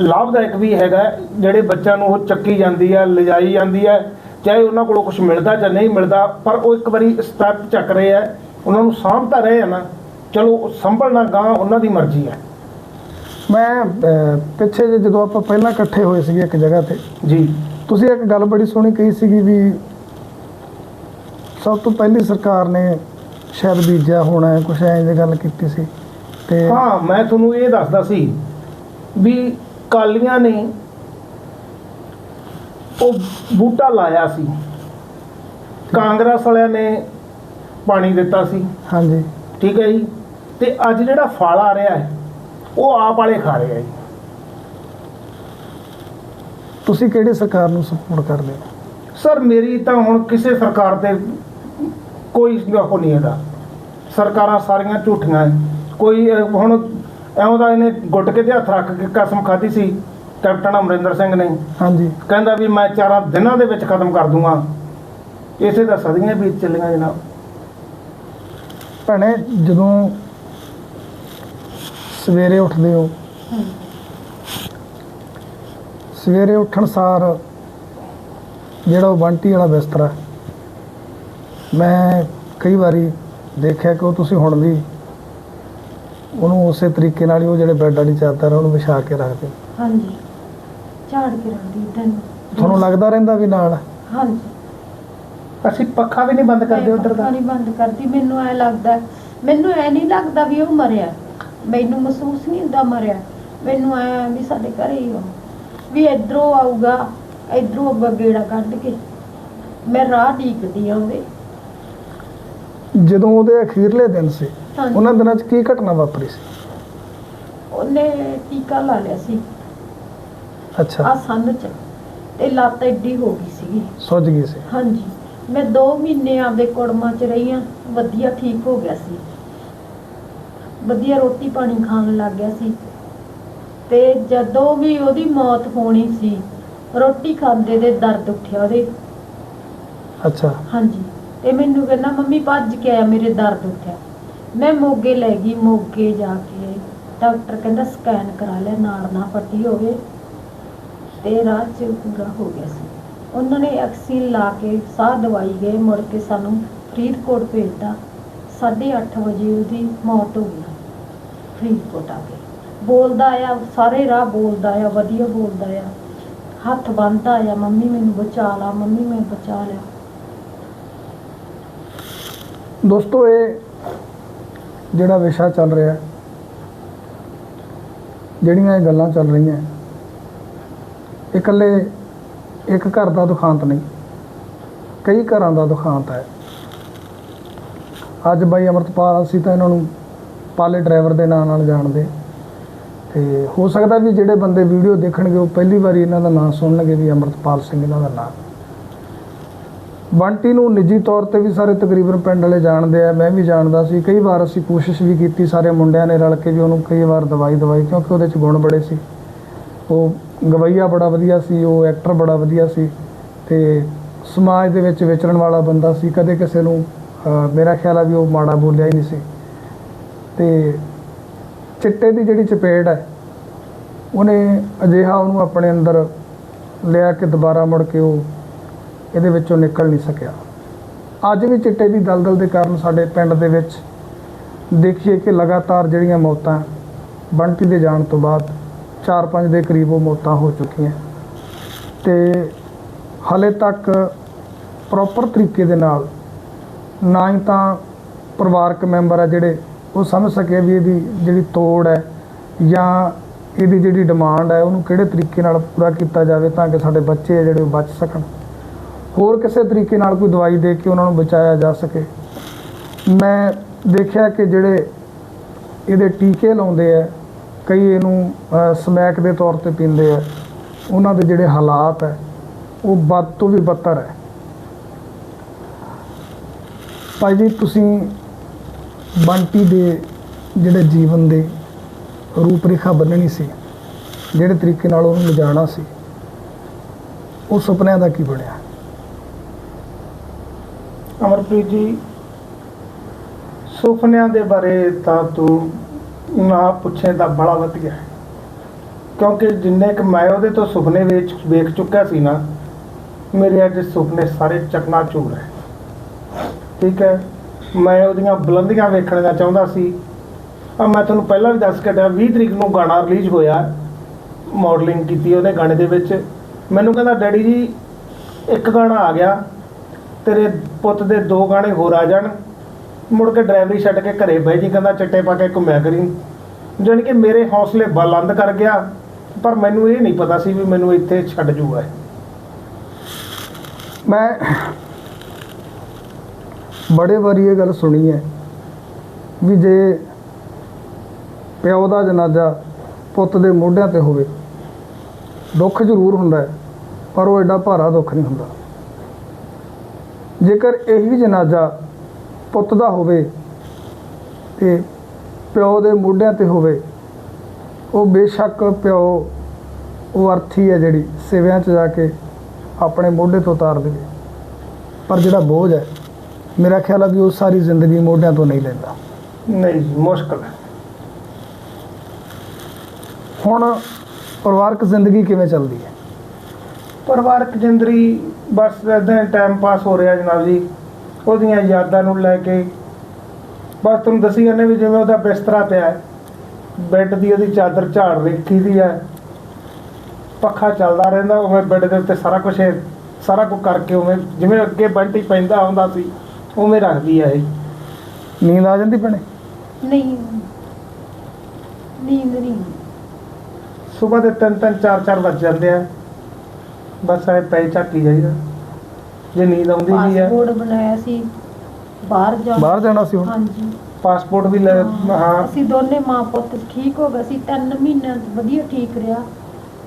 ਲਾਭਦਾਇਕ ਵੀ ਹੈਗਾ। ਜਿਹੜੇ ਬੱਚਿਆਂ ਨੂੰ ਉਹ ਚੱਕੀ ਜਾਂਦੀ ਹੈ ਲਿਜਾਈ ਜਾਂਦੀ ਹੈ ਚਾਹੇ ਉਹਨਾਂ ਕੋਲੋਂ ਕੁਝ ਮਿਲਦਾ ਜਾਂ ਨਹੀਂ ਮਿਲਦਾ ਪਰ ਉਹ ਇੱਕ ਵਾਰੀ ਸਟੈਪ ਚੱਕ ਰਹੇ ਆ ਉਹਨਾਂ ਨੂੰ ਸਾਂਭ ਤਾਂ ਰਹੇ ਆ ਨਾ। ਚਲੋ ਸੰਭਲਣਾ ਗਾਂ ਉਹਨਾਂ ਦੀ ਮਰਜ਼ੀ ਹੈ। ਮੈਂ ਪਿੱਛੇ ਜੇ ਜਦੋਂ ਆਪਾਂ ਪਹਿਲਾਂ ਇਕੱਠੇ ਹੋਏ ਸੀਗੇ ਇੱਕ ਜਗ੍ਹਾ ਤੇ ਜੀ। ਤੁਸੀਂ ਇੱਕ ਗੱਲ ਬੜੀ ਸੋਹਣੀ ਕਹੀ ਸੀਗੀ ਵੀ ਸਭ ਤੋਂ ਪਹਿਲੀ ਸਰਕਾਰ ਨੇ ਸ਼ਾਇਦ ਬੀਜਿਆ ਹੋਣਾ ਕੁਛ ਐਂ ਜਿਹੀ ਗੱਲ ਕੀਤੀ ਸੀ। ਤੇ ਹਾਂ ਮੈਂ ਤੁਹਾਨੂੰ ਇਹ ਦੱਸਦਾ ਸੀ ਵੀ ਕਾਲੀਆਂ ਨੇ ਉਹ ਬੂਟਾ ਲਾਇਆ ਸੀ। ਕਾਂਗਰਸ ਵਾਲਿਆਂ ਨੇ ਪਾਣੀ ਦਿੱਤਾ ਸੀ। ਹਾਂਜੀ। ਠੀਕ ਹੈ ਜੀ? ਤੇ ਅੱਜ ਜਿਹੜਾ ਫਲ ਆ ਰਿਹਾ ਹੈ ਉਹ ਆਪ ਵਾਲੇ ਖਾ ਰਹੇ ਆ ਜੀ। ਤੁਸੀਂ ਕਿਹੜੀ ਸਰਕਾਰ ਨੂੰ ਸਪੋਰਟ ਕਰਦੇ ਹੋ? ਸਰ ਮੇਰੀ ਤਾਂ ਹੁਣ ਕਿਸੇ ਸਰਕਾਰ ਤੇ ਕੋਈ ਉਹ ਨਹੀਂ ਹੈਗਾ। ਸਰਕਾਰਾਂ ਸਾਰੀਆਂ ਝੂਠੀਆਂ ਹੈ ਕੋਈ ਹੁਣ ਐਉਂ ਦਾ ਇਹਨੇ ਗੁੱਟ ਕੇ ਤੇ ਹੱਥ ਰੱਖ ਕੇ ਕਸਮ ਖਾਧੀ ਸੀ ਕੈਪਟਨ ਅਮਰਿੰਦਰ ਸਿੰਘ ਨੇ। ਹਾਂਜੀ। ਕਹਿੰਦਾ ਵੀ ਮੈਂ ਚਾਰਾਂ ਦਿਨਾਂ ਦੇ ਵਿੱਚ ਖਤਮ ਕਰ ਦੂੰਗਾ। ਇਸੇ ਦਾ ਸਦੀਆਂ ਬੀਤ ਚੱਲੀਆਂ ਜਨਾਬ। ਭੈਣੇ ਜਦੋਂ ਸਵੇਰੇ ਉੱਠਦੇ ਹੋ ਸਵੇਰੇ ਉੱਠਣ ਸਾਰ ਜਿਹੜਾ ਉਹ ਬੰਟੀ ਵਾਲਾ ਬਿਸਤਰਾ ਮੈਂ ਕਈ ਵਾਰੀ ਦੇਖਿਆ ਕਿ ਉਹ ਤੁਸੀਂ ਹੁਣ ਵੀ ਉਹਨੂੰ ਉਸੇ ਤਰੀਕੇ ਨਾਲ ਹੀ ਉਹ ਜਿਹੜੇ ਬੈੱਡ ਵਾਲੀ ਚਾਦਰ ਆ ਉਹਨੂੰ ਵਿਛਾ ਕੇ ਰੱਖਦੇ ਹੋ। ਹਾਂਜੀ ਝਾੜ ਕੇ ਰੱਖਦੀ ਦਿਨ ਤੁਹਾਨੂੰ ਲੱਗਦਾ ਰਹਿੰਦਾ ਵੀ ਨਾਲ ਹਾਂਜੀ। ਅਸੀਂ ਪੱਖਾ ਵੀ ਨਹੀਂ ਬੰਦ ਕਰਦੇ ਮੈਂ ਉਧਰ ਦਾ। ਪੱਖਾ ਨਹੀਂ ਬੰਦ ਕਰਦੀ ਮੈਨੂੰ ਐ ਲੱਗਦਾ ਮੈਨੂੰ ਐ ਨਹੀਂ ਲੱਗਦਾ ਵੀ ਉਹ ਮਰਿਆ। ਮੈਨੂੰ ਮਹਿਸੂਸ ਨਹੀਂ ਹੁੰਦਾ ਮਰਿਆ। ਮੈਨੂੰ ਐ ਵੀ ਸਾਡੇ ਘਰੇ ਹੀ ਉਹ। ਵੀ ਇਧਰੋਂ ਆਊਗਾ ਇਧਰੋਂ ਅੱਗਾ ਗੇੜਾ ਕੱਢ ਕੇ। ਮੈਂ ਰਾਹ ਢੀਕਦੀ ਆਉਂਦੇ ਜਦੋਂ ਉਹਦੇ ਅਖੀਰਲੇ ਦਿਨ ਸੀ ਹਾਂਜੀ। ਉਹਨਾਂ ਦਿਨਾਂ 'ਚ ਕੀ ਘਟਨਾ ਵਾਪਰੀ ਸੀ? ਉਹਨੇ ਟੀਕਾ ਲਾ ਲਿਆ ਸੀ। ਅੱਛਾ। ਆ ਸੰਨ ਚ ਤੇ ਲੱਤ ਐਡੀ ਹੋ ਗਈ ਸੀਗੀ। ਸੁੱਜ ਗਈ ਸੀ। ਹਾਂਜੀ। ਮੈਂ 2 ਮਹੀਨੇ ਆਪਦੇ ਕੁੜਮਾਂ ਚ ਰਹੀ ਆ ਵਧੀਆ ਠੀਕ ਹੋ ਗਿਆ ਸੀ। ਵਧੀਆ ਰੋਟੀ ਪਾਣੀ ਖਾਣ ਲੱਗ ਗਿਆ ਸੀ। ਤੇ ਜਦੋਂ ਵੀ ਉਹਦੀ ਮੌਤ ਹੋਣੀ ਸੀ ਰੋਟੀ ਖਾਂਦੇ ਦੇ ਦਰਦ ਉੱਠਿਆ ਉਹਦੇ। ਅੱਛਾ। ਹਾਂਜੀ। ਤੇ ਮੈਨੂੰ ਕਹਿੰਦਾ, ਮੰਮੀ, ਭੱਜ ਕੇ ਆਇਆ, ਮੇਰੇ ਦਰਦ ਉੱਠਿਆ। ਮੈਂ ਮੋਗੇ ਲੈ ਗਈ, ਮੋਗੇ ਜਾ ਕੇ ਡਾਕਟਰ ਕਹਿੰਦਾ, ਸਕੈਨ ਕਰਾ ਲੈ ਨਾੜ ਨਾ ਪੱਟੀ ਹੋਵੇ। ਤੇ ਰਾਤ ਚ ਪੂਰਾ ਹੋ ਗਿਆ ਸੀ। ਉਹਨਾਂ ਨੇ ਐਕਸੀਨ ਲਾ ਕੇ ਸਾਹ ਦਵਾਈ ਗਏ, ਮੁੜ ਕੇ ਸਾਨੂੰ ਫਰੀਦਕੋਟ ਭੇਜਤਾ। 8:30 ਵਜੇ ਉਹਦੀ ਮੌਤ ਹੋ ਗਈ। ਫਰੀਦਕੋਟ ਆ ਕੇ ਬੋਲਦਾ ਆ ਸਾਰੇ ਰਾਹ ਬੋਲਦਾ ਆ ਵਧੀਆ ਬੋਲਦਾ ਆ ਹੱਥ ਬੰਨ੍ਹਦਾ ਆ ਮੰਮੀ, ਮੈਨੂੰ ਬਚਾ ਲਾ, ਮੰਮੀ, ਮੈਂ ਬਚਾ ਲਿਆ। ਦੋਸਤੋ, ਇਹ ਜਿਹੜਾ ਵਿਸ਼ਾ ਚੱਲ ਰਿਹਾ ਜਿਹੜੀਆਂ ਇਹ ਗੱਲਾਂ ਚੱਲ ਰਹੀਆਂ ਇਕੱਲੇ ਇੱਕ ਘਰ ਦਾ ਦੁਖਾਂਤ ਨਹੀਂ, ਕਈ ਘਰਾਂ ਦਾ ਦੁਖਾਂਤ ਹੈ। ਅੱਜ ਬਾਈ ਅਮਰਤਪਾਲ, ਅਸੀਂ ਤਾਂ ਇਹਨਾਂ ਨੂੰ ਪਾਲੇ ਡਰਾਈਵਰ ਦੇ ਨਾਂ ਨਾਲ ਜਾਣਦੇ। ਤੇ ਹੋ ਸਕਦਾ ਵੀ ਜਿਹੜੇ ਬੰਦੇ ਵੀਡੀਓ ਦੇਖਣਗੇ, ਉਹ ਪਹਿਲੀ ਵਾਰੀ ਇਹਨਾਂ ਦਾ ਨਾਮ ਸੁਣਨਗੇ ਵੀ ਅਮਰਤਪਾਲ ਸਿੰਘ ਇਹਨਾਂ ਦਾ ਨਾਮ ਬੰਟੀ ਨੂੰ ਨਿੱਜੀ ਤੌਰ ਤੇ ਵੀ ਸਾਰੇ ਤਕਰੀਬਨ ਪਿੰਡ ਵਾਲੇ ਜਾਣਦੇ ਆ, ਮੈਂ ਵੀ ਜਾਣਦਾ ਸੀ। ਕਈ ਵਾਰ ਅਸੀਂ ਕੋਸ਼ਿਸ਼ ਵੀ ਕੀਤੀ, ਸਾਰੇ ਮੁੰਡਿਆਂ ਨੇ ਰਲ ਕੇ ਵੀ ਉਹਨੂੰ ਕਈ ਵਾਰ ਦਵਾਈ ਦਵਾਈ, ਕਿਉਂਕਿ ਉਹਦੇ ਚ ਗੁਣ ਬੜੇ ਸੀ। ਉਹ ਗਵਈਆ ਬੜਾ ਵਧੀਆ ਸੀ, ਉਹ ਐਕਟਰ ਬੜਾ ਵਧੀਆ ਸੀ ਤੇ ਸਮਾਜ ਦੇ ਵਿੱਚ ਵਿਚਰਨ ਵਾਲਾ ਬੰਦਾ ਸੀ। ਕਦੇ ਕਿਸੇ ਨੂੰ ਮੇਰਾ ਖਿਆਲ ਆ ਵੀ ਉਹ ਮਾੜਾ ਬੋਲਿਆ ਹੀ ਨਹੀਂ ਸੀ। ਤੇ ਚਿੱਟੇ ਦੀ ਜਿਹੜੀ ਚਪੇੜ ਹੈ, ਉਹਨੇ ਅਜਿਹਾ ਉਹਨੂੰ ਆਪਣੇ ਅੰਦਰ ਲਿਆ ਕਿ ਦੁਬਾਰਾ ਮੁੜ ਕੇ ਉਹ ਇਹਦੇ ਵਿੱਚੋਂ ਨਿਕਲ ਨਹੀਂ ਸਕਿਆ। ਅੱਜ ਵੀ ਚਿੱਟੇ ਦੀ ਦਲਦਲ ਦੇ ਕਾਰਨ ਸਾਡੇ ਪਿੰਡ ਦੇ ਵਿੱਚ ਦੇਖੀਏ ਕਿ ਲਗਾਤਾਰ ਜਿਹੜੀਆਂ ਮੌਤਾਂ ਬੰਟੀ ਦੇ ਜਾਣ ਤੋਂ ਬਾਅਦ 4-5 ਦੇ ਕਰੀਬ ਉਹ ਮੌਤਾਂ ਹੋ ਚੁੱਕੀਆਂ। ਤੇ ਹਲੇ ਤੱਕ ਪ੍ਰੋਪਰ ਤਰੀਕੇ ਦੇ ਨਾਲ ਨਾ ਹੀ ਤਾਂ ਪਰਿਵਾਰਕ ਮੈਂਬਰ ਆ ਜਿਹੜੇ ਉਹ ਸਮਝ ਸਕੇ ਵੀ ਇਹਦੀ ਜਿਹੜੀ ਤੋੜ ਹੈ ਜਾਂ ਇਹਦੀ ਜਿਹੜੀ ਡਿਮਾਂਡ ਹੈ ਉਹਨੂੰ ਕਿਹੜੇ ਤਰੀਕੇ ਨਾਲ ਪੂਰਾ ਕੀਤਾ ਜਾਵੇ ਤਾਂ ਕਿ ਸਾਡੇ ਬੱਚੇ ਆ ਜਿਹੜੇ ਉਹ ਬਚ ਸਕਣ। ਹੋਰ ਕਿਸੇ ਤਰੀਕੇ ਨਾਲ ਕੋਈ ਦਵਾਈ ਦੇ ਕੇ ਉਹਨਾਂ ਨੂੰ ਬਚਾਇਆ ਜਾ ਸਕੇ? ਮੈਂ ਦੇਖਿਆ ਕਿ ਜਿਹੜੇ ਇਹਦੇ ਟੀਕੇ ਲਾਉਂਦੇ ਆ, ਕਈ ਇਹਨੂੰ ਸਮੈਕ ਦੇ ਤੌਰ ਤੇ ਪੀਂਦੇ ਆ। ਉਹਨਾਂ ਦੇ ਜਿਹੜੇ ਹਾਲਾਤ ਹੈ ਉਹ ਵੱਧ ਤੋਂ ਵੀ ਬੱਤਰ ਹੈ ਭਾਈ ਜੀ, ਤੁਸੀਂ ਬੰਟੀ ਦੇ ਜਿਹੜੇ ਜੀਵਨ ਦੇ ਰੂਪ ਰੇਖਾ ਬੰਨਣੀ ਸੀ, ਜਿਹੜੇ ਤਰੀਕੇ ਨਾਲ ਉਹਨੂੰ ਲਿਜਾਣਾ ਸੀ, ਉਹ ਸੁਪਨਿਆਂ ਦਾ ਕੀ ਬਣਿਆ? ਅਮਰਪ੍ਰੀਤ ਜੀ, ਸੁਪਨਿਆਂ ਦੇ ਬਾਰੇ ਤਾਂ ਤੂੰ ਨਾ ਪੁੱਛੇ ਤਾਂ ਬੜਾ ਵਧੀਆ ਹੈ। ਕਿਉਂਕਿ ਜਿੰਨੇ ਕਿ ਮੈਂ ਉਹਦੇ ਤੋਂ ਸੁਪਨੇ ਵੇਚ, ਵੇਖ ਚੁੱਕਿਆ ਸੀ ਨਾ, ਮੇਰੇ ਅੱਜ ਸੁਪਨੇ ਸਾਰੇ ਚਕਨਾਚੂਰ ਹੈ। ਠੀਕ ਹੈ, ਮੈਂ ਉਹਦੀਆਂ ਬੁਲੰਦੀਆਂ ਵੇਖਣੀਆਂ ਚਾਹੁੰਦਾ ਸੀ। ਆ ਮੈਂ ਤੁਹਾਨੂੰ ਪਹਿਲਾਂ ਵੀ ਦੱਸ ਕੇ ਹਟਿਆ 20 ਤਰੀਕ ਨੂੰ ਗਾਣਾ ਰਿਲੀਜ਼ ਹੋਇਆ ਮਾਡਲਿੰਗ ਕੀਤੀ ਉਹਦੇ ਗਾਣੇ ਦੇ ਵਿੱਚ। ਮੈਨੂੰ ਕਹਿੰਦਾ, ਡੈਡੀ ਜੀ, ਇੱਕ ਗਾਣਾ ਆ ਗਿਆ ਤੇਰੇ ਪੁੱਤ ਦੇ ਦੋ ਗਾਣੇ ਹੋਰ ਆ ਜਾਣ। ਮੁੜ ਕੇ ਡਰਾਈਵਰੀ ਛੱਡ ਕੇ ਘਰੇ ਬਹਿ ਜੀ, ਕਹਿੰਦਾ ਚਿੱਟੇ ਪਾ ਕੇ ਘੁੰਮਿਆ ਕਰੀ। ਜਾਣੀ ਕਿ ਮੇਰੇ ਹੌਸਲੇ ਬੁਲੰਦ ਕਰ ਗਿਆ, ਪਰ ਮੈਨੂੰ ਇਹ ਨਹੀਂ ਪਤਾ ਸੀ ਵੀ ਮੈਨੂੰ ਇੱਥੇ ਛੱਡ ਜੂਗਾ ਮੈਂ ਬੜੇ ਵਾਰੀ ਇਹ ਗੱਲ ਸੁਣੀ ਹੈ ਵੀ ਜੇ ਪਿਓ ਦਾ ਜਨਾਜ਼ਾ ਪੁੱਤ ਦੇ ਮੋਢਿਆਂ ਤੇ ਹੋਵੇ, ਦੁੱਖ ਜ਼ਰੂਰ ਹੁੰਦਾ ਪਰ ਉਹ ਐਡਾ ਭਾਰਾ ਦੁੱਖ ਨਹੀਂ ਹੁੰਦਾ। ਜੇਕਰ ਇਹੀ ਜਨਾਜ਼ਾ ਪੁੱਤ ਦਾ ਹੋਵੇ ਤੇ ਪਿਓ ਦੇ ਮੋਢਿਆਂ ਤੇ ਹੋਵੇ ਉਹ ਬੇਸ਼ੱਕ ਪਿਓ ਉਹ ਅਰਥੀ ਹੈ ਜਿਹੜੀ ਸਿਵਿਆਂ 'ਚ ਜਾ ਕੇ ਆਪਣੇ ਮੋਢੇ ਤੋਂ ਉਤਾਰ ਦੇਵੇ। ਪਰ ਜਿਹੜਾ ਬੋਝ ਹੈ ਮੇਰਾ ਖਿਆਲ ਹੈ ਵੀ ਉਹ ਸਾਰੀ ਜ਼ਿੰਦਗੀ ਮੋਢਿਆਂ ਤੋਂ ਨਹੀਂ ਲੈਂਦਾ। ਨਹੀਂ ਮੁਸ਼ਕਲ ਹੈ। ਹੁਣ ਪਰਿਵਾਰਕ ਜ਼ਿੰਦਗੀ ਕਿਵੇਂ ਚੱਲਦੀ ਹੈ? ਪਰਿਵਾਰਕ ਜ਼ਿੰਦਗੀ ਬਸ ਇਦਾਂ ਟਾਈਮ ਪਾਸ ਹੋ ਰਿਹਾ ਜਨਾਬ ਜੀ। ਉਹਦੀਆਂ ਯਾਦਾਂ ਨੂੰ ਲੈ ਕੇ। ਬਸ ਤੁਹਾਨੂੰ ਦੱਸੀ ਜਾਂਦੇ ਵੀ ਜਿਵੇਂ ਉਹਦਾ ਬਿਸਤਰਾ ਪਿਆ ਹੈ। ਬੈੱਡ ਦੀ ਉਹਦੀ ਚਾਦਰ ਝਾੜ ਰੱਖੀ ਦੀ ਹੈ। ਪੱਖਾ ਚੱਲਦਾ ਰਹਿੰਦਾ ਉਵੇਂ ਬੈੱਡ ਦੇ ਉੱਤੇ ਸਾਰਾ ਕੁਝ ਸਾਰਾ ਕੁਝ ਕਰਕੇ ਉਵੇਂ ਜਿਵੇਂ ਅੱਗੇ ਬੰਟੀ ਪੈਂਦਾ ਹੁੰਦਾ ਸੀ ਉਵੇਂ ਰੱਖਦੀ ਹੈ ਇਹ। ਨੀਂਦ ਆ ਜਾਂਦੀ ਭੈਣੇ? ਨਹੀਂ। ਨੀਂਦ ਨਹੀਂ। ਸਵੇਰ ਦੇ ਤਿੰਨ ਤਿੰਨ ਚਾਰ ਚਾਰ ਵੱਜ ਜਾਂਦੇ ਆ। ਬਸ ਐ ਪੈ ਝਾਕੀ ਜਾਈਦਾ। ਜੇ ਨੀਂਦ ਆਉਂਦੀ ਵੀ ਹੈ। ਪਾਸਪੋਰਟ ਬਣਾਇਆ ਸੀ। ਬਾਹਰ ਜਾ ਬਾਹਰ ਜਾਣਾ ਸੀ ਹੁਣ? ਹਾਂਜੀ। ਪਾਸਪੋਰਟ ਵੀ ਲੈ ਹਾਂ। ਅਸੀਂ ਦੋਨੇ ਮਾਂ ਪੁੱਤ ਠੀਕ ਹੋ ਗਏ ਸੀ। 3 ਮਹੀਨਿਆਂ 'ਚ ਵਧੀਆ ਠੀਕ ਰਿਹਾ।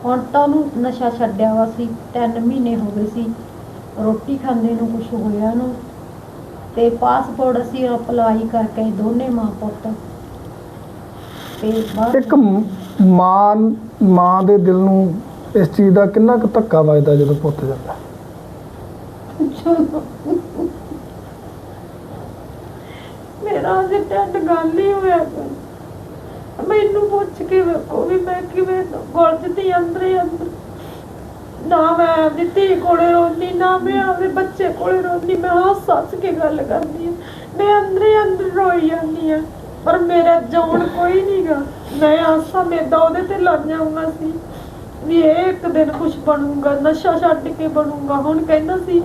ਹੁਣ ਤਾਂ ਉਹਨੂੰ ਨਸ਼ਾ ਛੱਡਿਆ ਵਾ ਸੀ। 3 ਮਹੀਨੇ ਹੋ ਗਏ ਸੀ। ਰੋਟੀ ਖਾਂਦੇ ਨੂੰ ਕੁਝ ਹੋਇਆ ਨੂੰ। ਤੇ ਪਾਸਪੋਰਟ ਅਸੀਂ ਅਪਲਾਈ ਕਰਕੇ ਦੋਨੇ ਮਾਂ ਪੁੱਤ। ਤੇ ਬਾਹਰ ਇੱਕ ਮਾਂ ਮਾਂ ਦੇ ਦਿਲ ਨੂੰ ਇਸ ਚੀਜ਼ ਦਾ ਕਿੰਨਾ ਕੁ ਧੱਕਾ ਵੱਜਦਾ ਜਦੋਂ ਪੁੱਤ ਜਾਂਦਾ? ਮੇਰਾ ਅਜੇ ਟੱਟ ਗੱਲ ਨਹੀਂ ਹੋਇਆ। ਕੋਈ। ਮੈਨੂੰ ਪੁੱਛ ਕੇ ਵੇਖੋ ਵੀ ਮੈਂ ਕਿਵੇਂ ਗੁਰਜ ਦੀ ਅੰਦਰ ਹੀ ਅੰਦਰ। ਨਾ ਮੈਂ ਆਪਣੀ ਧੀ ਕੋਲੇ ਰੋਂਦੀ, ਨਾ ਮੈਂ ਆਪਣੇ ਬੱਚੇ ਕੋਲੇ ਰੋਂਦੀ। ਮੈਂ ਹੱਸ ਹੱਸ ਕੇ ਗੱਲ ਕਰਦੀ ਹਾਂ ਮੈਂ ਅੰਦਰ ਹੀ ਅੰਦਰ ਰੋਈ ਜਾਂਦੀ ਹਾਂ ਪਰ ਮੇਰਾ ਜਾਣ ਕੋਈ ਨਹੀਂਗਾ ਮੈਂ ਆਸਾਂ ਮੇਦਾ ਉਹਦੇ ਤੇ ਲੱਗ ਜਾਊਂਗਾ ਸੀ। ਵੀ ਇਹ ਇੱਕ ਦਿਨ ਕੁਝ ਬਣੂਗਾ ਨਸ਼ਾ ਛੱਡ ਕੇ ਬਣੂਗਾ। ਹੁਣ ਕਹਿੰਦਾ ਸੀ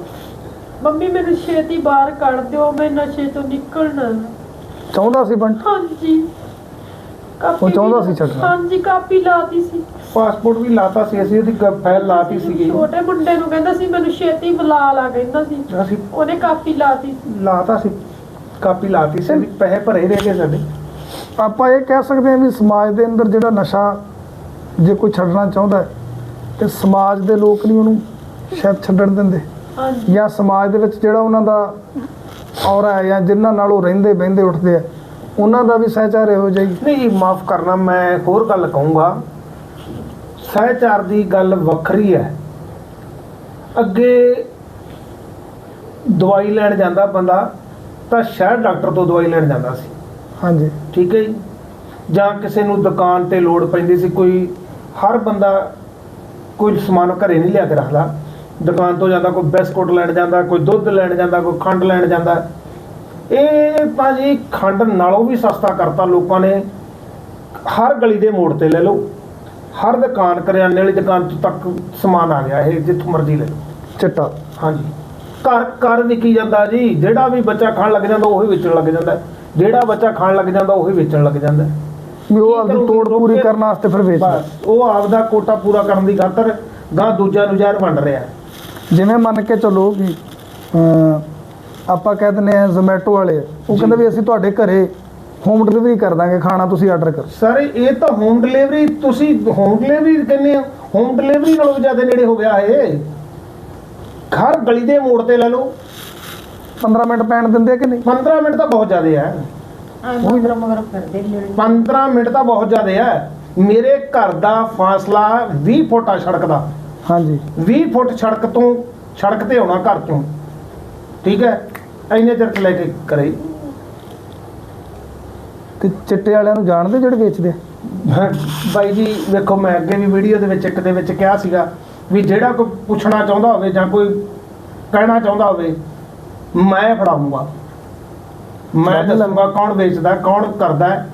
ਮੰਮੀ ਮੈਨੂੰ ਛੇਤੀ ਬਾਹਰ ਕੱਢ ਦਿਓ ਮੈਂ ਨਸ਼ੇ ਤੋਂ ਨਿਕਲਣਾ ਚਾਹੁੰਦਾ ਸੀ ਬੰਟ? ਹਾਂਜੀ। ਕਾਪੀ ਉਹ ਚਾਹੁੰਦਾ ਵੀ- ਸੀ ਛੱਡਣਾ। ਹਾਂਜੀ ਕਾਪੀ ਲਾਤੀ ਸੀ। ਪਾਸਪੋਰਟ ਵੀ ਲਾਤਾ ਸੀ ਅਸੀਂ ਉਹਦੀ ਗ- ਫਾਈਲ ਲਾਤੀ ਸੀਗੀ। ਛੋਟੇ ਮੁੰਡੇ ਨੂੰ ਕਹਿੰਦਾ ਸੀ ਮੈਨੂੰ ਛੇਤੀ ਬੁਲਾ ਲਾ ਕਹਿੰਦਾ ਸੀ। ਅਸੀਂ ਉਹਨੇ ਕਾਪੀ ਲਾਤੀ ਸੀ। ਲਾਤਾ ਸੀ ਕਾਪੀ ਲਾਤੀ ਸੀ ਪੈਸੇ ਭਰੇ ਰਹਿ ਗਏ ਸਾਡੇ। ਆਪਾਂ ਇਹ ਕਹਿ ਸਕਦੇ ਹਾਂ ਵੀ ਸਮਾਜ ਦੇ ਅੰਦਰ ਜਿਹੜਾ ਨਸ਼ਾ ਜੇ ਕੋਈ ਛੱਡਣਾ ਚਾਹੁੰਦਾ ਹੈ ਤੇ ਸਮਾਜ ਦੇ ਲੋਕ ਨਹੀਂ ਉਹਨੂੰ ਸ਼ਾਇਦ ਛੱਡਣ ਦਿੰਦੇ। ਹਾਂਜੀ। ਜਾਂ ਸਮਾਜ ਦੇ ਵਿੱਚ ਜਿਹੜਾ ਉਹਨਾਂ ਦਾ ਔਰਾ ਹੈ ਜਾਂ ਜਿਨ੍ਹਾਂ ਨਾਲ ਉਹ ਰਹਿੰਦੇ ਬਹਿੰਦੇ ਉੱਠਦੇ ਆ ਉਹਨਾਂ ਦਾ ਵੀ ਸਹਿਚਾਰ ਇਹੋ ਜਿਹਾ ਹੀ। ਨਹੀਂ ਮਾਫ ਕਰਨਾ ਮੈਂ ਹੋਰ ਗੱਲ ਕਹੂੰਗਾ। ਸਹਿਚਾਰ ਦੀ ਗੱਲ ਵੱਖਰੀ ਹੈ। ਅੱਗੇ ਦਵਾਈ ਲੈਣ ਜਾਂਦਾ ਬੰਦਾ ਤਾਂ ਸ਼ਹਿਰ ਡਾਕਟਰ ਤੋਂ ਦਵਾਈ ਲੈਣ ਜਾਂਦਾ ਸੀ। ਹਾਂਜੀ। ਠੀਕ ਹੈ ਜੀ। ਜਾਂ ਕਿਸੇ ਨੂੰ ਦੁਕਾਨ ਤੇ ਲੋੜ ਪੈਂਦੀ ਸੀ ਕੋਈ ਹਰ ਬੰਦਾ ਕੋਈ ਸਮਾਨ ਘਰੇ ਨਹੀਂ ਲਿਆ ਕੇ ਰੱਖਦਾ। ਦੁਕਾਨ ਤੋਂ ਜਾਂਦਾ ਕੋਈ ਬਿਸਕੁਟ ਲੈਣ ਜਾਂਦਾ ਕੋਈ ਦੁੱਧ ਲੈਣ ਜਾਂਦਾ ਕੋਈ ਖੰਡ ਲੈਣ ਜਾਂਦਾ। ਇਹ ਤਾਂ ਜੀ ਖੰਡ ਨਾਲੋਂ ਵੀ ਸਸਤਾ ਕਰਤਾ ਲੋਕਾਂ ਨੇ। ਹਰ ਗਲੀ ਦੇ ਮੋੜ ਤੇ ਲੈ ਲਓ। ਹਰ ਦੁਕਾਨ ਕਰਿਆਨੇ ਵਾਲੀ ਦੁਕਾਨ ਤੋਂ ਤੱਕ ਸਮਾਨ ਆ ਗਿਆ ਇਹ ਜਿੱਥੋਂ ਮਰਜ਼ੀ ਲੈ ਲਓ। ਚਿੱਟਾ। ਹਾਂਜੀ। ਘਰ ਘਰ ਵਿਕੀ ਜਾਂਦਾ ਜੀ। ਜਿਹੜਾ ਵੀ ਬੱਚਾ ਖਾਣ ਲੱਗ ਜਾਂਦਾ ਉਹੀ ਵੇਚਣ ਲੱਗ ਜਾਂਦਾ। ਜਿਹੜਾ ਬੱਚਾ ਖਾਣ ਲੱਗ ਜਾਂਦਾ ਉਹੀ ਵੇਚਣ ਲੱਗ ਜਾਂਦਾ। ਵੀ ਉਹ ਆਪਦੀ? ਤੋੜ ਪੂਰੀ ਕਰਨ ਵਾਸਤੇ ਫਿਰ ਵੇਚਦਾ। ਬਸ ਉਹ ਆਪਦਾ ਕੋਟਾ ਪੂਰਾ ਕਰਨ ਦੀ ਖਾਤਰ ਗਾਂ ਦੂਜਾ ਨੂੰ ਜ਼ਹਿਰ ਵੰਡ ਰਿਹਾ। ਜਿਵੇਂ ਮੰਨ ਕੇ ਚੱਲੋ ਕਿ ਆਪਾਂ ਕਹਿ ਦਿੰਦੇ ਆ ਜ਼ੋਮੈਟੋ ਵਾਲੇ ਉਹ ਕਹਿੰਦੇ ਵੀ ਅਸੀਂ ਤੁਹਾਡੇ ਘਰੇ ਹੋਮ ਡਿਲੀਵਰੀ ਕਰ ਦਾਂਗੇ ਖਾਣਾ ਤੁਸੀਂ ਆਰਡਰ ਕਰੋ। ਸਰ ਇਹ ਤਾਂ ਹੋਮ ਡਿਲੀਵਰੀ ਤੁਸੀਂ ਹੋਮ ਡਿਲੀਵਰੀ ਕਹਿੰਦੇ ਹੋ? ਹੋਮ ਡਿਲੀਵਰੀ ਨਾਲੋਂ ਵੀ ਜ਼ਿਆਦਾ ਨੇੜੇ ਹੋ ਗਿਆ ਇਹ। ਘਰ ਗਲੀ ਦੇ ਮੋੜ ਤੇ ਲੈ ਲਓ। 15 ਮਿੰਟ ਪੈਣ ਦਿੰਦੇ ਆ ਕਿ ਨਹੀਂ? 15 ਮਿੰਟ ਤਾਂ ਬਹੁਤ ਜ਼ਿਆਦਾ ਹੈ। ਮਗਰ ਮਗਰ ਫਿਰਦੇ ਨੇ 15 ਮਿੰਟ ਤਾਂ ਬਹੁਤ ਜ਼ਿਆਦਾ ਹੈ ਮੇਰੇ ਘਰ ਦਾ ਫਾਸਲਾ 20 ਫੁੱਟ ਆ ਸੜਕ ਦਾ। ਹਾਂਜੀ। 20 ਫੁੱਟ ਸੜਕ ਤੋਂ ਸੜਕ ਤੇ ਆਉਣਾ ਘਰ ਤੋਂ ਠੀਕ ਹੈ? ਇੰਨੇ ਚਿਰ ਲੈ ਕੇ ਕਰੇ। ਤੇ ਚਿੱਟੇ ਵਾਲਿਆਂ ਨੂੰ ਜਾਣਦੇ ਜਿਹੜੇ ਵੇਚਦੇ ਆ? ਬਾਈ ਜੀ ਵੇਖੋ ਮੈਂ ਅੱਗੇ ਵੀ ਵੀਡੀਓ ਦੇ ਵਿੱਚ ਇੱਕ ਦੇ ਵਿੱਚ ਕਿਹਾ ਸੀਗਾ ਵੀ ਜਿਹੜਾ ਕੋਈ ਪੁੱਛਣਾ ਚਾਹੁੰਦਾ ਹੋਵੇ ਜਾਂ ਕੋਈ ਕਹਿਣਾ ਚਾਹੁੰਦਾ ਹੋਵੇ ਮੈਂ ਫੜਾਉਂਗਾ। ਮੈਂ ਦੱਸੂਗਾ ਕੌਣ ਵੇਚਦਾ ਕੌਣ ਕਰਦਾ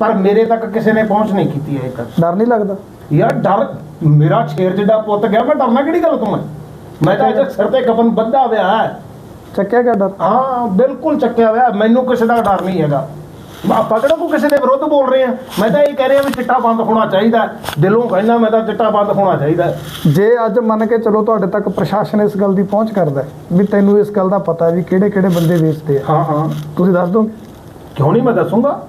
ਪਰ ਮੇਰੇ ਤੱਕ ਕਿਸੇ ਨੇ ਪਹੁੰਚ ਨਹੀਂ ਕੀਤੀ ਹੈ ਇੱਕ ਡਰ ਨਹੀਂ ਲੱਗਦਾ? ਯਾਰ ਡਰ ਮੇਰਾ ਛੇਰ ਜਿੱਡਾ ਪੁੱਤ ਗਿਆ ਮੈਂ ਡਰਨਾ ਕਿਹੜੀ ਗੱਲ ਤੋਂ ਮੈਂ ਮੈਂ ਤਾਂ ਅਜੇ ਸਿਰ ਤੇ ਕਫਨ ਬੱਧਾ ਹੋਇਆ ਹੈ। ਚੱਕਿਆ ਗਿਆ ਡਰ? ਹਾਂ ਬਿਲਕੁਲ ਚੱਕਿਆ ਹੋਇਆ ਮੈਨੂੰ ਕਿਸੇ ਦਾ ਡਰ ਨਹੀਂ ਹੈਗਾ। ਆਪਾਂ ਕਿਹੜਾ ਕੋਈ ਕਿਸੇ ਦੇ ਵਿਰੁੱਧ ਬੋਲ ਰਹੇ ਆ। ਮੈਂ ਤਾਂ ਇਹ ਕਹਿ ਰਿਹਾ ਵੀ ਚਿੱਟਾ ਬੰਦ ਹੋਣਾ ਚਾਹੀਦਾ। ਦਿਲੋਂ ਕਹਿੰਦਾ ਮੈਂ ਤਾਂ ਚਿੱਟਾ ਬੰਦ ਹੋਣਾ ਚਾਹੀਦਾ। ਜੇ ਅੱਜ ਮੰਨ ਕੇ ਚਲੋ ਤੁਹਾਡੇ ਤੱਕ ਪ੍ਰਸ਼ਾਸਨ ਇਸ ਗੱਲ ਦੀ ਪਹੁੰਚ ਕਰਦਾ ਵੀ ਤੈਨੂੰ ਇਸ ਗੱਲ ਦਾ ਪਤਾ ਵੀ ਕਿਹੜੇ ਕਿਹੜੇ ਬੰਦੇ ਵੇਚਦੇ ਆ। ਹਾਂ ਹਾਂ। ਤੁਸੀਂ ਦੱਸ ਦੋਗੇ? ਕਿਉਂ ਨਹੀਂ ਮੈਂ ਦੱਸੂਗਾ?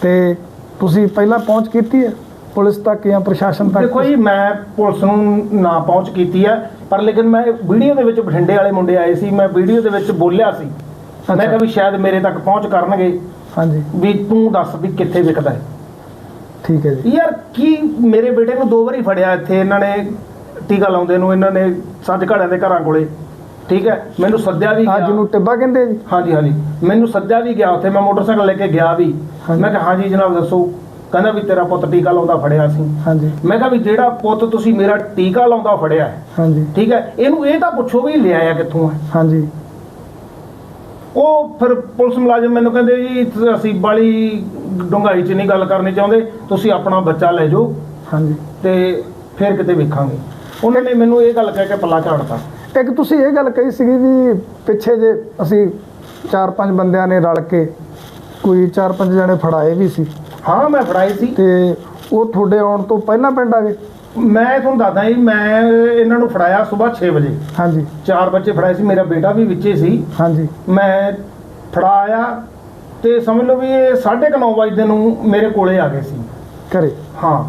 ਤੇ ਤੁਸੀਂ ਪਹਿਲਾਂ ਪਹੁੰਚ ਕੀਤੀ ਹੈ? ਪੁਲਿਸ ਤੱਕ ਜਾਂ ਪ੍ਰਸ਼ਾਸਨ ਤੱਕ? ਦੇਖੋ ਜੀ ਮੈਂ ਪੁਲਿਸ ਨੂੰ ਨਾ ਪਹੁੰਚ ਕੀਤੀ ਹੈ ਪਰ ਲੇਕਿਨ ਮੈਂ ਵੀਡੀਓ ਦੇ ਵਿੱਚ ਬਠਿੰਡੇ ਵਾਲੇ ਮੁੰਡੇ ਆਏ ਸੀ। ਮੈਂ ਵੀਡੀਓ ਦੇ ਵਿੱਚ ਬੋਲਿਆ ਸੀ। ਮੈਂ। ਕਿਹਾ ਵੀ ਸ਼ਾਇਦ ਮੇਰੇ ਤੱਕ ਪਹੁੰਚ ਕਰਨਗੇ। ਹਾਂਜੀ। ਵੀ ਤੂੰ ਦੱਸ ਵੀ ਕਿੱਥੇ ਵਿਕਦਾ ਹੈ। ਠੀਕ ਹੈ ਜੀ। ਯਾਰ ਕੀ ਮੇਰੇ ਬੇਟੇ ਨੂੰ ਦੋ ਵਾਰੀ ਫੜਿਆ ਇੱਥੇ ਇਹਨਾਂ ਨੇ ਟੀਕਾ ਲਾਉਂਦੇ ਨੂੰ ਇਹਨਾਂ ਨੇ ਸੱਜ ਘੜਿਆਂ ਦੇ ਘਰਾਂ ਕੋਲੇ। ਠੀਕ ਹੈ ਮੈਨੂੰ ਸੱਦਿਆ ਵੀ ਅੱਜ ਗਿਆ। ਨੂੰ ਟਿੱਬਾ ਕਹਿੰਦੇ ਜੀ। ਹਾਂਜੀ ਹਾਂਜੀ। ਮੈਨੂੰ ਸੱਦਿਆ ਵੀ ਗਿਆ ਉੱਥੇ ਮੈਂ ਮੋਟਰਸਾਈਕਲ ਲੈ ਕੇ ਗਿਆ ਵੀ। ਮੈਂ ਕਿਹਾ ਹਾਂਜੀ ਜਨਾਬ ਦੱਸੋ। ਕਹਿੰਦਾ ਵੀ ਤੇਰਾ ਪੁੱਤ ਟੀਕਾ ਲਾਉਂਦਾ ਫੜਿਆ ਸੀ। ਹਾਂਜੀ। ਮੈਂ ਕਿਹਾ ਵੀ ਜਿਹੜਾ ਪੁੱਤ ਤੁਸੀਂ ਮੇਰਾ ਟੀਕਾ ਲਾਉਂਦਾ ਫੜਿਆ ਹਾਂਜੀ। ਠੀਕ ਹੈ ਇਹਨੂੰ ਇਹ ਤਾਂ ਪੁੱਛੋ ਵੀ ਲਿਆਇਆ ਕਿੱਥੋਂ ਹੈ। ਹਾਂਜੀ। ਉਹ ਫਿਰ ਪੁਲਿਸ ਮੁਲਾਜ਼ਮ ਮੈਨੂੰ ਕਹਿੰਦੇ ਜੀ ਅਸੀਂ ਬਾਲੀ ਡੂੰਘਾਈ 'ਚ ਨਹੀਂ ਗੱਲ ਕਰਨੀ ਚਾਹੁੰਦੇ ਤੁਸੀਂ ਆਪਣਾ ਬੱਚਾ ਲੈ ਜਾਓ। ਹਾਂਜੀ। ਤੇ ਫਿਰ ਕਿਤੇ ਵੇਖਾਂਗੇ। ਉਹਨਾਂ ਨੇ ਮੈਨੂੰ ਇਹ ਗੱਲ ਕਹਿ ਕੇ ਪੱਲਾ ਝਾੜਤਾ। ਇੱਕ ਤੁਸੀਂ ਇਹ ਗੱਲ ਕਹੀ ਸੀਗੀ ਵੀ ਪਿੱਛੇ ਜੇ ਅਸੀਂ ਚਾਰ ਪੰਜ ਬੰਦਿਆਂ ਨੇ ਰਲ ਕੇ ਕੋਈ ਚਾਰ ਪੰਜ ਜਣੇ ਫੜਾਏ ਵੀ ਸੀ। ਹਾਂ ਮੈਂ ਫੜਾਈ ਸੀ। ਤੇ ਉਹ ਤੁਹਾਡੇ ਆਉਣ ਤੋਂ ਪਹਿਲਾਂ ਪਿੰਡ ਆ ਗਏ? ਮੈਂ ਤੁਹਾਨੂੰ ਦੱਸਦਾ ਜੀ ਮੈਂ ਇਹਨਾਂ ਨੂੰ ਫੜਾਇਆ ਸਵੇਰ 6 ਵਜੇ। ਹਾਂਜੀ। 4 ਵਜੇ ਫੜਾਏ ਸੀ ਮੇਰਾ ਬੇਟਾ ਵੀ ਵਿੱਚੇ ਸੀ। ਹਾਂਜੀ। ਮੈਂ ਫੜਾਇਆ ਤੇ ਸਮਝ ਲਓ ਵੀ ਇਹ 9:30 ਵਜੇ ਨੂੰ ਮੇਰੇ ਕੋਲੇ ਆ ਗਏ ਸੀ। ਘਰੇ? ਹਾਂ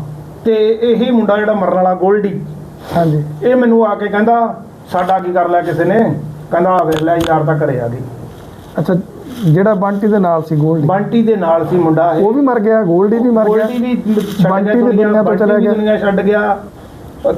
ਤੇ ਇਹੀ ਮੁੰਡਾ ਜਿਹੜਾ ਮਰਨ ਵਾਲਾ ਗੋਲਡੀ। ਹਾਂਜੀ। ਇਹ ਮੈਨੂੰ ਆ ਕੇ ਕਹਿੰਦਾ ਸਾਡਾ ਕੀ ਕਰ ਲਿਆ ਕਿਸੇ ਨੇ? ਕਹਿੰਦਾ ਆ ਵੇਖ ਲੈ ਯਾਰ ਤਾਂ ਘਰੇ ਆ ਗਈ। ਅੱਛਾ ਜਿਹੜਾ ਬੰਟੀ ਦੇ ਨਾਲ ਸੀ ਗੋਲਡੀ। ਬੰਟੀ ਦੇ ਨਾਲ ਸੀ ਮੁੰਡਾ ਇਹ। ਉਹ ਵੀ ਮਰ ਗਿਆ ਗੋਲਡੀ ਵੀ ਮਰ ਗਿਆ। ਗੋਲਡੀ ਵੀ ਛੱਡ ਬੰਟੀ ਵੀ ਦੁਨੀਆ ਤੋਂ ਚਲਾ ਗਿਆ। ਦੁਨੀਆ ਛੱਡ ਗਿਆ।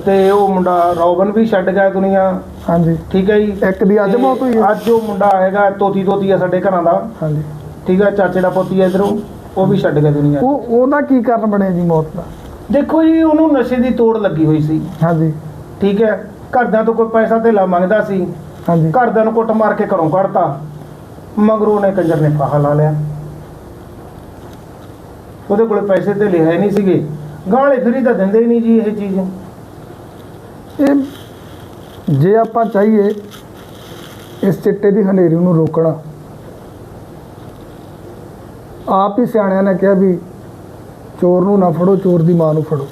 ਤੇ ਉਹ ਮੁੰਡਾ ਰੋਬਨ ਵੀ ਛੱਡ ਗਿਆ ਦੁਨੀਆ। ਹਾਂਜੀ। ਠੀਕ ਹੈ ਜੀ। ਇੱਕ ਦੀ ਅੱਜ ਮੌਤ ਹੋਈ ਹੈ। ਅੱਜ ਉਹ ਮੁੰਡਾ ਹੈਗਾ ਤੋਤੀ ਤੋਤੀ ਆ ਸਾਡੇ ਘਰਾਂ ਦਾ। ਹਾਂਜੀ। ਠੀਕ ਹੈ ਚਾਚੇ ਦਾ ਪੋਤੀ ਹੈ ਇਧਰੋਂ। ਉਹ ਵੀ ਛੱਡ ਗਿਆ ਦੁਨੀਆ। ਉਹ ਉਹਦਾ ਕੀ ਕਾਰਨ ਬਣਿਆ ਜੀ ਮੌਤ ਦਾ? ਦੇਖੋ ਜੀ ਉਹਨੂੰ ਨਸ਼ੇ ਦੀ ਤੋੜ ਲੱਗੀ ਹੋਈ ਸੀ। ਹਾਂਜੀ। ਠੀਕ ਹੈ ਘਰਦਿਆਂ ਤੋਂ ਕੋਈ ਪੈਸਾ ਧੇਲਾ ਮੰਗਦਾ ਸੀ। ਹਾਂਜੀ। ਘਰਦਿਆਂ ਨੂੰ ਕੁੱਟ ਮਾਰ ਕੇ ਘਰੋਂ ਕੱਢਤਾ। ਮਗਰੋਂ ਨੇ ਕੰਜਰ ਨੇ ਫਾਹਾ ਲਾ ਲਿਆ। ਉਹਦੇ ਕੋਲ ਪੈਸੇ ਤੇ ਹੈ ਨਹੀਂ ਸੀਗੇ। ਗਾਲੇ ਫਰੀ ਤਾਂ ਦਿੰਦੇ ਹੀ ਨਹੀਂ ਜੀ ਇਹ ਚੀਜ਼। ਇਹ ਜੇ ਆਪਾਂ ਚਾਹੀਏ, ਇਸ ਚਿੱਟੇ ਦੀ ਹਨੇਰੀ ਨੂੰ ਰੋਕਣਾ। ਆਪ ਹੀ ਸਿਆਣਿਆਂ ਨੇ ਕਿਹਾ ਵੀ ਚੋਰ ਨੂੰ ਨਾ ਫੜੋ, ਚੋਰ ਦੀ ਮਾਂ ਨੂੰ ਫੜੋ।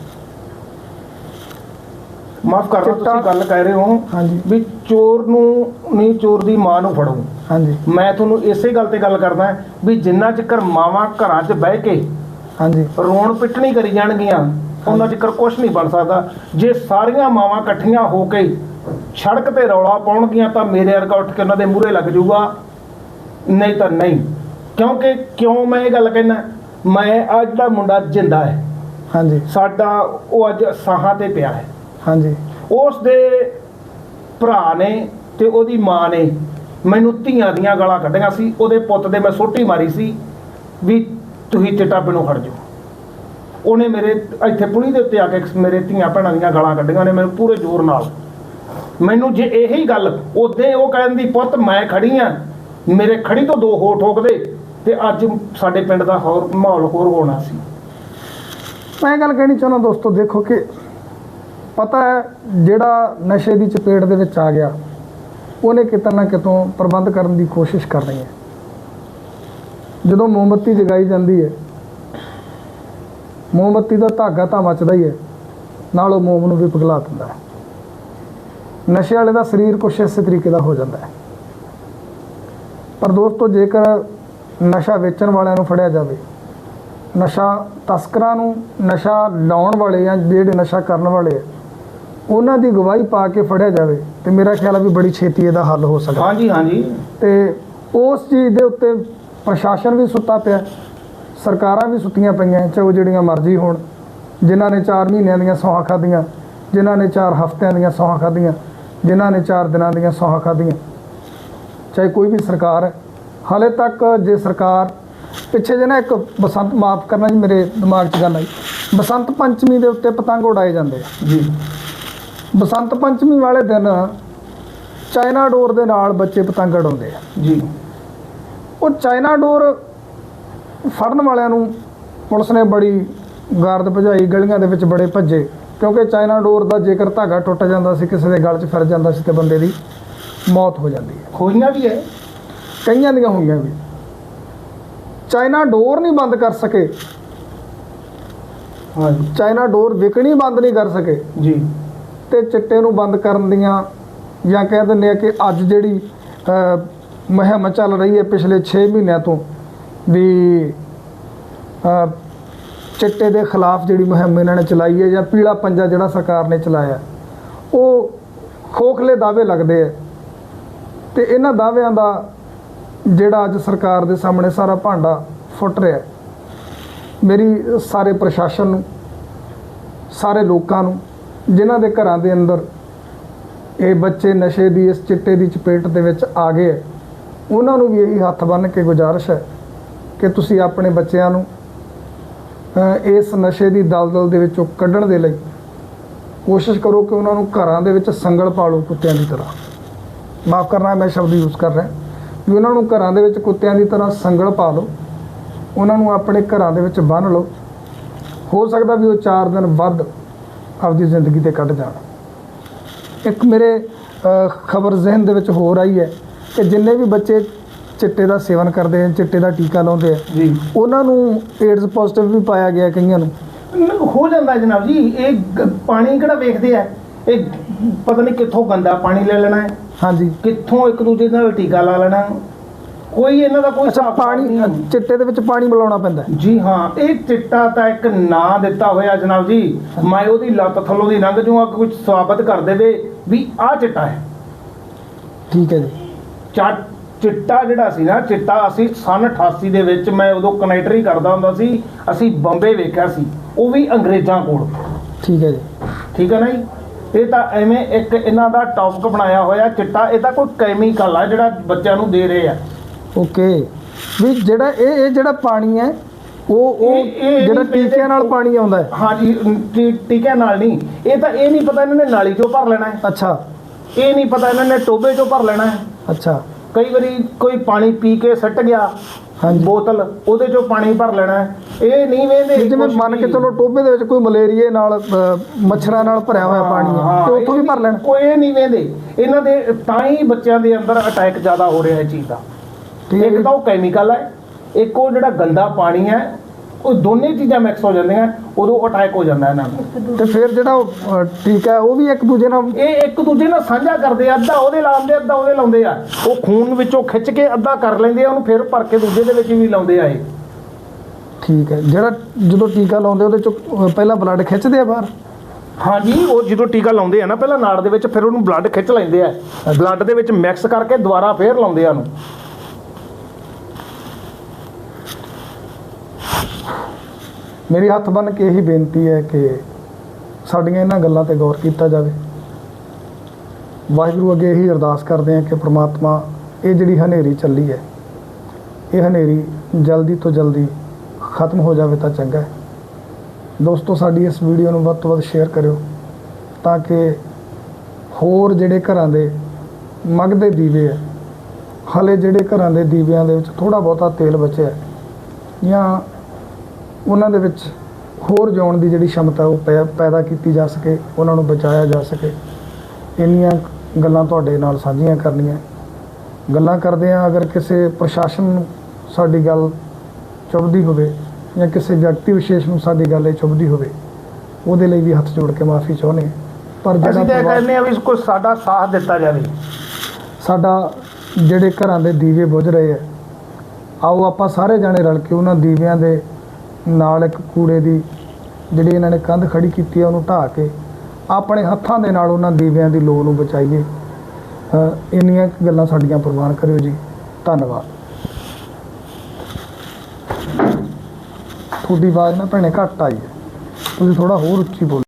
ਮਾਫ ਕਰਨਾ ਚਿੱਟਾ- ਤੁਸੀਂ ਗੱਲ ਕਹਿ ਰਹੇ ਹੋ ਹਾਂਜੀ। ਵੀ ਚੋਰ ਨੂੰ ਨਹੀਂ ਚੋਰ ਦੀ ਮਾਂ ਨੂੰ ਫੜੋ। ਹਾਂਜੀ। ਮੈਂ ਤੁਹਾਨੂੰ ਇਸੇ ਗੱਲ ਤੇ ਗੱਲ ਕਰਦਾ ਵੀ ਜਿੰਨਾ ਚਿਰ ਮਾਵਾਂ ਘਰਾਂ 'ਚ ਬਹਿ ਕੇ ਹਾਂਜੀ। ਰੋਣ ਪਿੱਟਣੀ ਕਰੀ ਜਾਣਗੀਆਂ ਉਹਨਾਂ ਚਿਰ ਕੁਝ ਨਹੀਂ ਬਣ ਸਕਦਾ। ਜੇ ਸਾਰੀਆਂ ਮਾਵਾਂ ਇਕੱਠੀਆਂ ਹੋ ਕੇ ਸੜਕ ਤੇ ਰੌਲਾ ਪਾਉਣਗੀਆਂ ਤਾਂ ਮੇਰੇ ਵਰਗਾ ਉੱਠ ਕੇ ਉਹਨਾਂ ਦੇ ਮੂਹਰੇ ਲੱਗ ਜਾਊਗਾ। ਨਹੀਂ ਤਾਂ ਨਹੀਂ। ਕਿਉਂਕਿ ਕਿਉਂ ਮੈਂ ਇਹ ਗੱਲ ਕਹਿਣਾ ਮੈਂ ਅੱਜ ਦਾ ਮੁੰਡਾ ਜਿੰਦਾ ਹੈ। ਹਾਂਜੀ। ਸਾਡਾ ਉਹ ਅੱਜ ਸਾਹਾਂ ਤੇ ਪਿਆ ਹੈ। ਹਾਂਜੀ। ਉਸ ਦੇ ਭਰਾ ਨੇ ਤੇ ਉਹਦੀ ਮਾਂ ਨੇ ਮੈਨੂੰ ਧੀਆਂ ਦੀਆਂ ਗਾਲਾਂ ਕੱਢੀਆਂ ਸੀ। ਉਹਦੇ ਪੁੱਤ ਦੇ ਮੈਂ ਸੋਟੀ ਮਾਰੀ ਸੀ ਵੀ ਤੁਸੀਂ ਚਿੱਟਾ ਪੀਣੋਂ ਖੜ ਜਾਓ। ਉਹਨੇ ਮੇਰੇ ਇੱਥੇ ਪੁਲੀ ਦੇ ਉੱਤੇ ਆ ਕੇ ਮੇਰੇ ਧੀਆਂ ਭੈਣਾਂ ਦੀਆਂ ਗਾਲਾਂ ਕੱਢੀਆਂ ਨੇ ਮੈਨੂੰ ਪੂਰੇ ਜ਼ੋਰ ਨਾਲ। ਮੈਨੂੰ ਜੇ ਇਹੀ ਗੱਲ ਉਦੋਂ ਉਹ ਕਹਿੰਦੀ ਪੁੱਤ ਮੈਂ ਖੜੀ ਆ। ਮੇਰੇ ਖੜੀ ਤੋਂ ਦੋ ਹੋ ਠੋਕਦੇ ਤੇ ਅੱਜ ਸਾਡੇ ਪਿੰਡ ਦਾ ਹੋਰ ਮਾਹੌਲ ਹੋਰ ਹੋਣਾ ਸੀ। ਮੈਂ ਗੱਲ ਕਹਿਣੀ ਚਾਹੁੰਦਾ ਦੋਸਤੋ ਦੇਖੋ ਕਿ ਪਤਾ ਹੈ ਜਿਹੜਾ ਨਸ਼ੇ ਦੀ ਚਪੇਟ ਦੇ ਵਿੱਚ ਆ ਗਿਆ, ਉਹਨੇ ਕਿਤੇ ਨਾ ਕਿਤੋਂ ਪ੍ਰਬੰਧ ਕਰਨ ਦੀ ਕੋਸ਼ਿਸ਼ ਕਰਨੀ ਹੈ। ਜਦੋਂ ਮੋਮਬੱਤੀ ਜਗਾਈ ਜਾਂਦੀ ਹੈ, ਮੋਮਬੱਤੀ ਦਾ ਧਾਗਾ ਤਾਂ ਮੱਚਦਾ ਹੀ ਹੈ, ਨਾਲ ਉਹ ਮੋਮ ਨੂੰ ਵੀ ਪਿਘਲਾ ਦਿੰਦਾ ਹੈ। ਨਸ਼ੇ ਵਾਲੇ ਦਾ ਸਰੀਰ ਕੁਛ ਇਸੇ ਤਰੀਕੇ ਦਾ ਹੋ ਜਾਂਦਾ ਹੈ। ਪਰ ਦੋਸਤੋ, ਜੇਕਰ ਨਸ਼ਾ ਵੇਚਣ ਵਾਲਿਆਂ ਨੂੰ ਫੜਿਆ ਜਾਵੇ, ਨਸ਼ਾ ਤਸਕਰਾਂ ਨੂੰ, ਨਸ਼ਾ ਲਾਉਣ ਵਾਲੇ ਜਾਂ ਜਿਹੜੇ ਨਸ਼ਾ ਕਰਨ ਵਾਲੇ ਆ ਉਹਨਾਂ ਦੀ ਗਵਾਹੀ ਪਾ ਕੇ ਫੜਿਆ ਜਾਵੇ ਤੇ ਮੇਰਾ ਖਿਆਲ ਆ ਵੀ ਬੜੀ ਛੇਤੀ ਇਹਦਾ ਹੱਲ ਹੋ ਸਕਦਾ। ਹਾਂਜੀ ਹਾਂਜੀ। ਤੇ ਉਸ ਚੀਜ਼ ਦੇ ਉੱਤੇ ਪ੍ਰਸ਼ਾਸਨ ਵੀ ਸੁੱਤਾ ਪਿਆ ਸਰਕਾਰਾਂ ਵੀ ਸੁੱਤੀਆਂ ਪਈਆਂ ਚਾਹੇ ਉਹ ਜਿਹੜੀਆਂ ਮਰਜ਼ੀ ਹੋਣ। ਜਿਨ੍ਹਾਂ ਨੇ 4 ਮਹੀਨਿਆਂ ਦੀਆਂ ਸੌਹਾਂ ਖਾਧੀਆਂ ਜਿਨ੍ਹਾਂ ਨੇ 4 ਹਫ਼ਤਿਆਂ ਦੀਆਂ ਸੌਹਾਂ ਖਾਧੀਆਂ ਜਿਨ੍ਹਾਂ ਨੇ 4 ਦਿਨਾਂ ਦੀਆਂ ਸੌਹਾਂ ਖਾਧੀਆਂ। ਚਾਹੇ ਕੋਈ ਵੀ ਸਰਕਾਰ ਹੈ। ਹਾਲੇ ਤੱਕ ਜੇ ਸਰਕਾਰ ਪਿੱਛੇ ਜੇ ਨਾ ਇੱਕ ਬਸੰਤ ਮਾਫ ਕਰਨਾ ਜੀ ਮੇਰੇ ਦਿਮਾਗ 'ਚ ਗੱਲ ਆਈ। ਬਸੰਤ ਪੰਚਮੀ ਦੇ ਉੱਤੇ ਪਤੰਗ ਉਡਾਏ ਜਾਂਦੇ ਜੀ। ਬਸੰਤ ਪੰਚਮੀ ਵਾਲੇ ਦਿਨ ਚਾਈਨਾ ਡੋਰ ਦੇ ਨਾਲ ਬੱਚੇ ਪਤੰਗ ਉਡਾਉਂਦੇ ਆ। ਜੀ। ਉਹ ਚਾਈਨਾ ਡੋਰ ਫੜਨ ਵਾਲਿਆਂ ਨੂੰ ਪੁਲਿਸ ਨੇ ਬੜੀ ਗਾਰਦ ਭਜਾਈ ਗਲੀਆਂ ਦੇ ਵਿੱਚ ਬੜੇ ਭੱਜੇ ਕਿਉਂਕਿ ਚਾਈਨਾ ਡੋਰ ਦਾ ਜੇਕਰ ਧਾਗਾ ਟੁੱਟ ਜਾਂਦਾ ਸੀ ਕਿਸੇ ਦੇ ਗਲ 'ਚ ਫਿਰ ਜਾਂਦਾ ਸੀ ਤੇ ਬੰਦੇ ਦੀ ਮੌਤ ਹੋ ਜਾਂਦੀ ਹੈ। ਖੋਈਆਂ ਵੀ ਹੈ? ਕਈਆਂ ਦੀਆਂ ਹੋਈਆਂ ਵੀ। ਚਾਈਨਾ ਡੋਰ ਨਹੀਂ ਬੰਦ ਕਰ ਸਕੇ। ਹਾਂਜੀ। ਚਾਈਨਾ ਡੋਰ ਵਿਕਣੀ ਬੰਦ ਨਹੀਂ ਕਰ ਸਕੇ। ਜੀ। ਤੇ ਚਿੱਟੇ ਨੂੰ ਬੰਦ ਕਰਨ ਦੀਆਂ ਜਾਂ ਕਹਿ ਦਿੰਦੇ ਆ ਕਿ ਅੱਜ ਜਿਹੜੀ ਅ, ਮੁਹਿੰਮ ਚੱਲ ਰਹੀ ਹੈ ਪਿਛਲੇ 6 ਮਹੀਨਿਆਂ ਤੋਂ ਵੀ ਚਿੱਟੇ ਦੇ ਖਿਲਾਫ ਜਿਹੜੀ ਮੁਹਿੰਮ ਇਹਨਾਂ ਨੇ ਚਲਾਈ ਹੈ ਜਾਂ ਪੀਲਾ ਪੰਜਾ ਜਿਹੜਾ ਸਰਕਾਰ ਨੇ ਚਲਾਇਆ ਉਹ ਖੋਖਲੇ ਦਾਅਵੇ ਲੱਗਦੇ ਆ। ਤੇ ਇਹਨਾਂ ਦਾਅਵਿਆਂ ਦਾ ਜਿਹੜਾ ਅੱਜ ਸਰਕਾਰ ਦੇ ਸਾਹਮਣੇ ਸਾਰਾ ਭਾਂਡਾ ਫੁੱਟ ਰਿਹਾ ਮੇਰੀ ਸਾਰੇ ਪ੍ਰਸ਼ਾਸਨ ਨੂੰ ਸਾਰੇ ਲੋਕਾਂ ਨੂੰ ਜਿਨ੍ਹਾਂ ਦੇ ਘਰਾਂ ਦੇ ਅੰਦਰ ਇਹ ਬੱਚੇ ਨਸ਼ੇ ਦੀ ਇਸ ਚਿੱਟੇ ਦੀ ਚਪੇਟ ਦੇ ਵਿੱਚ ਆ ਗਏ ਹੈ, ਉਹਨਾਂ ਨੂੰ ਵੀ ਇਹੀ ਹੱਥ ਬੰਨ੍ਹ ਕੇ ਗੁਜ਼ਾਰਿਸ਼ ਹੈ ਕਿ ਤੁਸੀਂ ਆਪਣੇ ਬੱਚਿਆਂ ਨੂੰ ਇਸ ਨਸ਼ੇ ਦੀ ਦਲਦਲ ਦੇ ਵਿੱਚੋਂ ਕੱਢਣ ਦੇ ਲਈ ਕੋਸ਼ਿਸ਼ ਕਰੋ ਕਿ ਉਹਨਾਂ ਨੂੰ ਘਰਾਂ ਦੇ ਵਿੱਚ ਸੰਗਲ ਪਾਲੋ ਕੁੱਤਿਆਂ ਦੀ ਤਰ੍ਹਾਂ। ਮਾਫ ਕਰਨਾ ਮੈਂ ਸ਼ਬਦ ਯੂਜ਼ ਕਰ ਰਿਹਾ। ਵੀ ਉਹਨਾਂ ਨੂੰ ਘਰਾਂ ਦੇ ਵਿੱਚ ਕੁੱਤਿਆਂ ਦੀ ਤਰ੍ਹਾਂ ਸੰਗਲ ਪਾ ਲਓ ਉਹਨਾਂ ਨੂੰ ਆਪਣੇ ਘਰਾਂ ਦੇ ਵਿੱਚ ਬੰਨ੍ਹ ਲਓ। ਹੋ ਸਕਦਾ ਵੀ ਉਹ 4 ਦਿਨ ਵੱਧ ਆਪਦੀ ਜ਼ਿੰਦਗੀ ਤੇ ਕੱਢ ਜਾਣ। ਇੱਕ ਮੇਰੇ ਖਬਰ ਜ਼ਿਹਨ ਦੇ ਵਿੱਚ ਹੋਰ ਆਈ ਹੈ ਕਿ ਜਿੰਨੇ ਵੀ ਬੱਚੇ ਚਿੱਟੇ ਦਾ ਸੇਵਨ ਕਰਦੇ ਆ ਚਿੱਟੇ ਦਾ ਟੀਕਾ ਲਾਉਂਦੇ ਆ ਜੀ। ਉਹਨਾਂ ਨੂੰ ਏਡਜ਼ ਪੋਜ਼ਿਟਿਵ ਵੀ ਪਾਇਆ ਗਿਆ ਕਈਆਂ ਨੂੰ। ਹੋ ਜਾਂਦਾ ਜਨਾਬ ਜੀ ਇਹ ਪਾਣੀ ਕਿਹੜਾ ਵੇਖਦੇ ਆ? ਇਹ ਪਤਾ ਨਹੀਂ ਕਿੱਥੋਂ ਗੰਦਾ ਪਾਣੀ ਲੈ ਲੈਣਾ ਹੈ। ਹਾਂਜੀ। ਕਿੱਥੋਂ ਇੱਕ ਦੂਜੇ ਨਾਲ ਟੀਕਾ ਲਾ ਲੈਣਾ। ਕੋਈ ਇਹਨਾਂ ਦਾ ਕੋਈ ਅੱਛਾ ਪਾਣੀ। ਚਿੱਟੇ ਦੇ ਵਿੱਚ ਪਾਣੀ ਮਿਲਾਉਣਾ ਪੈਂਦਾ। ਜੀ ਹਾਂ ਇਹ ਚਿੱਟਾ ਤਾਂ ਇੱਕ ਨਾਂ ਦਿੱਤਾ ਹੋਇਆ ਜਨਾਬ ਜੀ। ਮੈਂ ਉਹਦੀ ਲੱਤ ਥੱਲੋਂ ਦੀ ਲੰਘ ਜੂਆਂ ਕੁਝ ਸਵਾਬਤ ਕਰ ਦੇਵੇ ਵੀ ਆਹ ਚਿੱਟਾ ਹੈ। ਠੀਕ ਹੈ ਜੀ। ਚਾ ਚਿੱਟਾ ਜਿਹੜਾ ਸੀ ਨਾ ਚਿੱਟਾ ਅਸੀਂ ਸਨ 88 ਦੇ ਵਿੱਚ ਮੈਂ ਉਦੋਂ ਕਨੈਕਟਰੀ ਕਰਦਾ ਹੁੰਦਾ ਸੀ ਅਸੀਂ ਬੰਬੇ ਵੇਖਿਆ ਸੀ ਉਹ ਵੀ ਅੰਗਰੇਜ਼ਾਂ ਕੋਲ। ਠੀਕ ਹੈ ਜੀ। ਠੀਕ ਹੈ ਨਾ ਜੀ? ਇਹ ਤਾਂ ਐਵੇਂ ਇੱਕ ਇਹਨਾਂ ਦਾ ਟੌਪਿਕ ਬਣਾਇਆ ਹੋਇਆ ਚਿੱਟਾ ਇਹ ਤਾਂ ਕੋਈ ਕੈਮੀਕਲ ਆ ਜਿਹੜਾ ਬੱਚਿਆਂ ਨੂੰ ਦੇ ਰਹੇ ਆ। ਓਕੇ ਵੀ ਜਿਹੜਾ ਇਹ ਇਹ ਜਿਹੜਾ ਪਾਣੀ ਹੈ ਉਹ ਉਹ ਇਹ- ਇਹ ਜਿਹੜਾ ਨਹੀਂ ਟੀਕਿਆਂ ਨਾਲ ਪਾਣੀ ਆਉਂਦਾ ਹੈ। ਹਾਂਜੀ ਟੀ- ਟੀਕਿਆਂ ਨਾਲ ਨਹੀਂ। ਇਹ ਤਾਂ ਇਹ ਨਹੀਂ ਪਤਾ ਇਹਨਾਂ ਨੇ ਨਾਲੀ ਚੋਂ ਭਰ ਲੈਣਾ ਹੈ। ਅੱਛਾ। ਇਹ ਨਹੀਂ ਪਤਾ ਇਹਨਾਂ ਨੇ ਟੋਬੇ ਚੋਂ ਭਰ ਲੈਣਾ ਹੈ। ਅੱਛਾ। ਕਈ ਵਾਰੀ ਕੋਈ ਪਾਣੀ ਪੀ ਕੇ ਸੱਟ ਗਿਆ ਹਾਂਜੀ। ਬੋਤਲ ਉਹਦੇ ਚੋਂ ਪਾਣੀ ਭਰ ਲੈਣਾ ਹੈ। ਇਹ ਨਹੀਂ ਵੇਂਦੇ ਵੀ ਜਿਵੇਂ ਮੰਨ ਕੇ ਚਲੋ ਟੋਬੇ ਦੇ ਵਿੱਚ ਕੋਈ ਮਲੇਰੀਏ ਨਾਲ ਅ, ਮੱਛਰਾਂ ਨਾਲ ਭਰਿਆ ਹੋਇਆ ਪਾਣੀ ਹੈ ਤੇ ਉੱਥੋਂ ਵੀ ਭਰ ਲੈਣਾ ਕੋਈ ਇਹ ਨਹੀਂ ਵੇਂਦੇ ਇਹਨਾਂ ਦੇ ਤਾਂ ਹੀ ਬੱਚਿਆਂ ਦੇ ਅੰਦਰ ਅਟੈਕ ਜ਼ਿਆਦਾ ਹੋ ਰਿਹਾ ਇਹ ਚੀਜ਼ ਦਾ। ਹੈ ਇੱਕ। ਤਾਂ ਉਹ ਕੈਮੀਕਲ ਹੈ ਇੱਕ ਉਹ ਜਿਹੜਾ ਗੰਦਾ ਪਾਣੀ ਹੈ ਉਹ ਦੋਨੇ ਚੀਜ਼ਾਂ ਮਿਕਸ ਹੋ ਜਾਂਦੀਆਂ ਉਦੋਂ ਅਟੈਕ ਹੋ ਜਾਂਦਾ ਇਹਨਾਂ ਨੂੰ। ਤੇ ਫਿਰ ਜਿਹੜਾ ਉਹ, ਅ, ਟੀਕਾ ਹੈ ਉਹ ਵੀ ਇੱਕ ਦੂਜੇ ਨਾਲ ਇਹ ਇੱਕ ਦੂਜੇ ਨਾਲ ਸਾਂਝਾ ਕਰਦੇ ਆ ਅੱਧਾ ਉਹਦੇ ਲਾਉਂਦੇ ਅੱਧਾ ਉਹਦੇ ਲਾਉਂਦੇ ਆ। ਉਹ ਖੂਨ ਵਿੱਚੋਂ ਖਿੱਚ ਕੇ ਅੱਧਾ ਕਰ ਲੈਂਦੇ ਆ ਉਹਨੂੰ ਫਿਰ ਭਰ ਕੇ ਦੂਜੇ ਦੇ ਵਿੱਚ ਵੀ ਲਾਉਂਦੇ ਆ ਇਹ। ਠੀਕ ਹੈ ਜਿਹੜਾ ਜਦੋਂ ਟੀਕਾ ਲਾਉਂਦੇ ਉਹਦੇ ਚੋਂ ਅ, ਪਹਿਲਾਂ ਬਲੱਡ ਖਿੱਚਦੇ ਆ ਬਾਹਰ? ਹਾਂਜੀ ਉਹ ਜਦੋਂ ਟੀਕਾ ਲਾਉਂਦੇ ਆ ਨਾ ਪਹਿਲਾਂ ਨਾੜ ਦੇ ਵਿੱਚ ਫਿਰ ਉਹਨੂੰ ਬਲੱਡ ਖਿੱਚ ਲੈਂਦੇ ਆ। ਬਲੱਡ ਦੇ ਵਿੱਚ ਮਿਕਸ ਕਰਕੇ ਦੁਬਾਰਾ ਫੇਰ ਲਾਉਂਦੇ ਆ ਉਹਨੂੰ। ਮੇਰੀ ਹੱਥ ਬੰਨ ਕੇ ਇਹੀ ਬੇਨਤੀ ਹੈ ਕਿ ਸਾਡੀਆਂ ਇਹਨਾਂ ਗੱਲਾਂ ਤੇ ਗੌਰ ਕੀਤਾ ਜਾਵੇ। ਵਾਹਿਗੁਰੂ ਅੱਗੇ ਇਹੀ ਅਰਦਾਸ ਕਰਦੇ ਹਾਂ ਕਿ ਪ੍ਰਮਾਤਮਾ ਇਹ ਜਿਹੜੀ ਹਨੇਰੀ ਚੱਲੀ ਹੈ, ਇਹ ਹਨੇਰੀ ਜਲਦੀ ਤੋਂ ਜਲਦੀ ਖਤਮ ਹੋ ਜਾਵੇ ਤਾਂ ਚੰਗਾ ਹੈ। ਦੋਸਤੋ, ਸਾਡੀ ਇਸ ਵੀਡੀਓ ਨੂੰ ਵੱਧ ਤੋਂ ਵੱਧ ਸ਼ੇਅਰ ਕਰਿਓ ਤਾਂ ਕਿ ਹੋਰ ਜਿਹੜੇ ਘਰਾਂ ਦੇ ਮਗਦੇ ਦੀਵੇ ਹੈ, ਹਲੇ ਜਿਹੜੇ ਘਰਾਂ ਦੇ ਦੀਵਿਆਂ ਦੇ ਵਿੱਚ ਥੋੜਾ ਬਹੁਤਾ ਤੇਲ ਬਚਿਆ ਜਾਂ ਉਹਨਾਂ ਦੇ ਵਿੱਚ ਹੋਰ ਜਿਉਣ ਦੀ ਜਿਹੜੀ ਸ਼ਮਤਾ ਉਹ ਪੈ- ਪੈਦਾ ਕੀਤੀ ਜਾ ਸਕੇ ਉਹਨਾਂ ਨੂੰ ਬਚਾਇਆ ਜਾ ਸਕੇ। ਇੰਨੀਆਂ ਗੱਲਾਂ ਤੁਹਾਡੇ ਨਾਲ ਸਾਂਝੀਆਂ ਕਰਨੀਆਂ। ਗੱਲਾਂ ਕਰਦੇ ਆ ਅਗਰ ਕਿਸੇ ਪ੍ਰਸ਼ਾਸਨ ਨੂੰ ਸਾਡੀ ਗੱਲ ਚੁਭਦੀ ਹੋਵੇ ਜਾਂ ਕਿਸੇ ਵਿਅਕਤੀ ਵਿਸ਼ੇਸ਼ ਨੂੰ ਸਾਡੀ ਗੱਲ ਇਹ ਚੁਭਦੀ ਹੋਵੇ ਉਹਦੇ ਲਈ ਵੀ ਹੱਥ ਜੋੜ ਕੇ ਮਾਫੀ ਚਾਹੁੰਦੇ ਹਾਂ। ਪਰ ਜਿਹੜਾ ਅਸੀਂ ਤਾਂ ਇਹ ਪਰਿਵਾਰ- ਕਹਿੰਦੇ ਆ ਵੀ ਕੋਈ ਸਾਡਾ ਸਾਥ ਦਿੱਤਾ ਜਾਵੇ। ਸਾਡਾ ਜਿਹੜੇ ਘਰਾਂ ਦੇ ਦੀਵੇ ਬੁਝ ਰਹੇ ਆ ਆਓ ਆਪਾਂ ਸਾਰੇ ਜਾਣੇ ਰਲ ਕੇ ਉਹਨਾਂ ਦੀਵਿਆਂ ਦੇ ਨਾਲ ਇੱਕ ਕੂੜੇ ਦੀ ਜਿਹੜੀ ਇਹਨਾਂ ਨੇ ਕੰਧ ਖੜੀ ਕੀਤੀ ਹੈ ਉਹਨੂੰ ਢਾਹ ਕੇ ਆਪਣੇ ਹੱਥਾਂ ਦੇ ਨਾਲ ਉਹਨਾਂ ਦੀਵਿਆਂ ਦੀ ਲੋਅ ਨੂੰ ਬਚਾਈਏ। ਇੰਨੀਆਂ ਗੱਲਾਂ ਸਾਡੀਆਂ ਪ੍ਰਵਾਨ ਕਰਿਓ ਜੀ। ਧੰਨਵਾਦ। ਤੁਹਾਡੀ ਆਵਾਜ਼ ਨਾ ਭੈਣੇ ਘੱਟ ਆਈ ਹੈ। ਤੁਸੀਂ ਥੋੜਾ ਹੋਰ ਉੱਚੀ ਬੋਲੋ।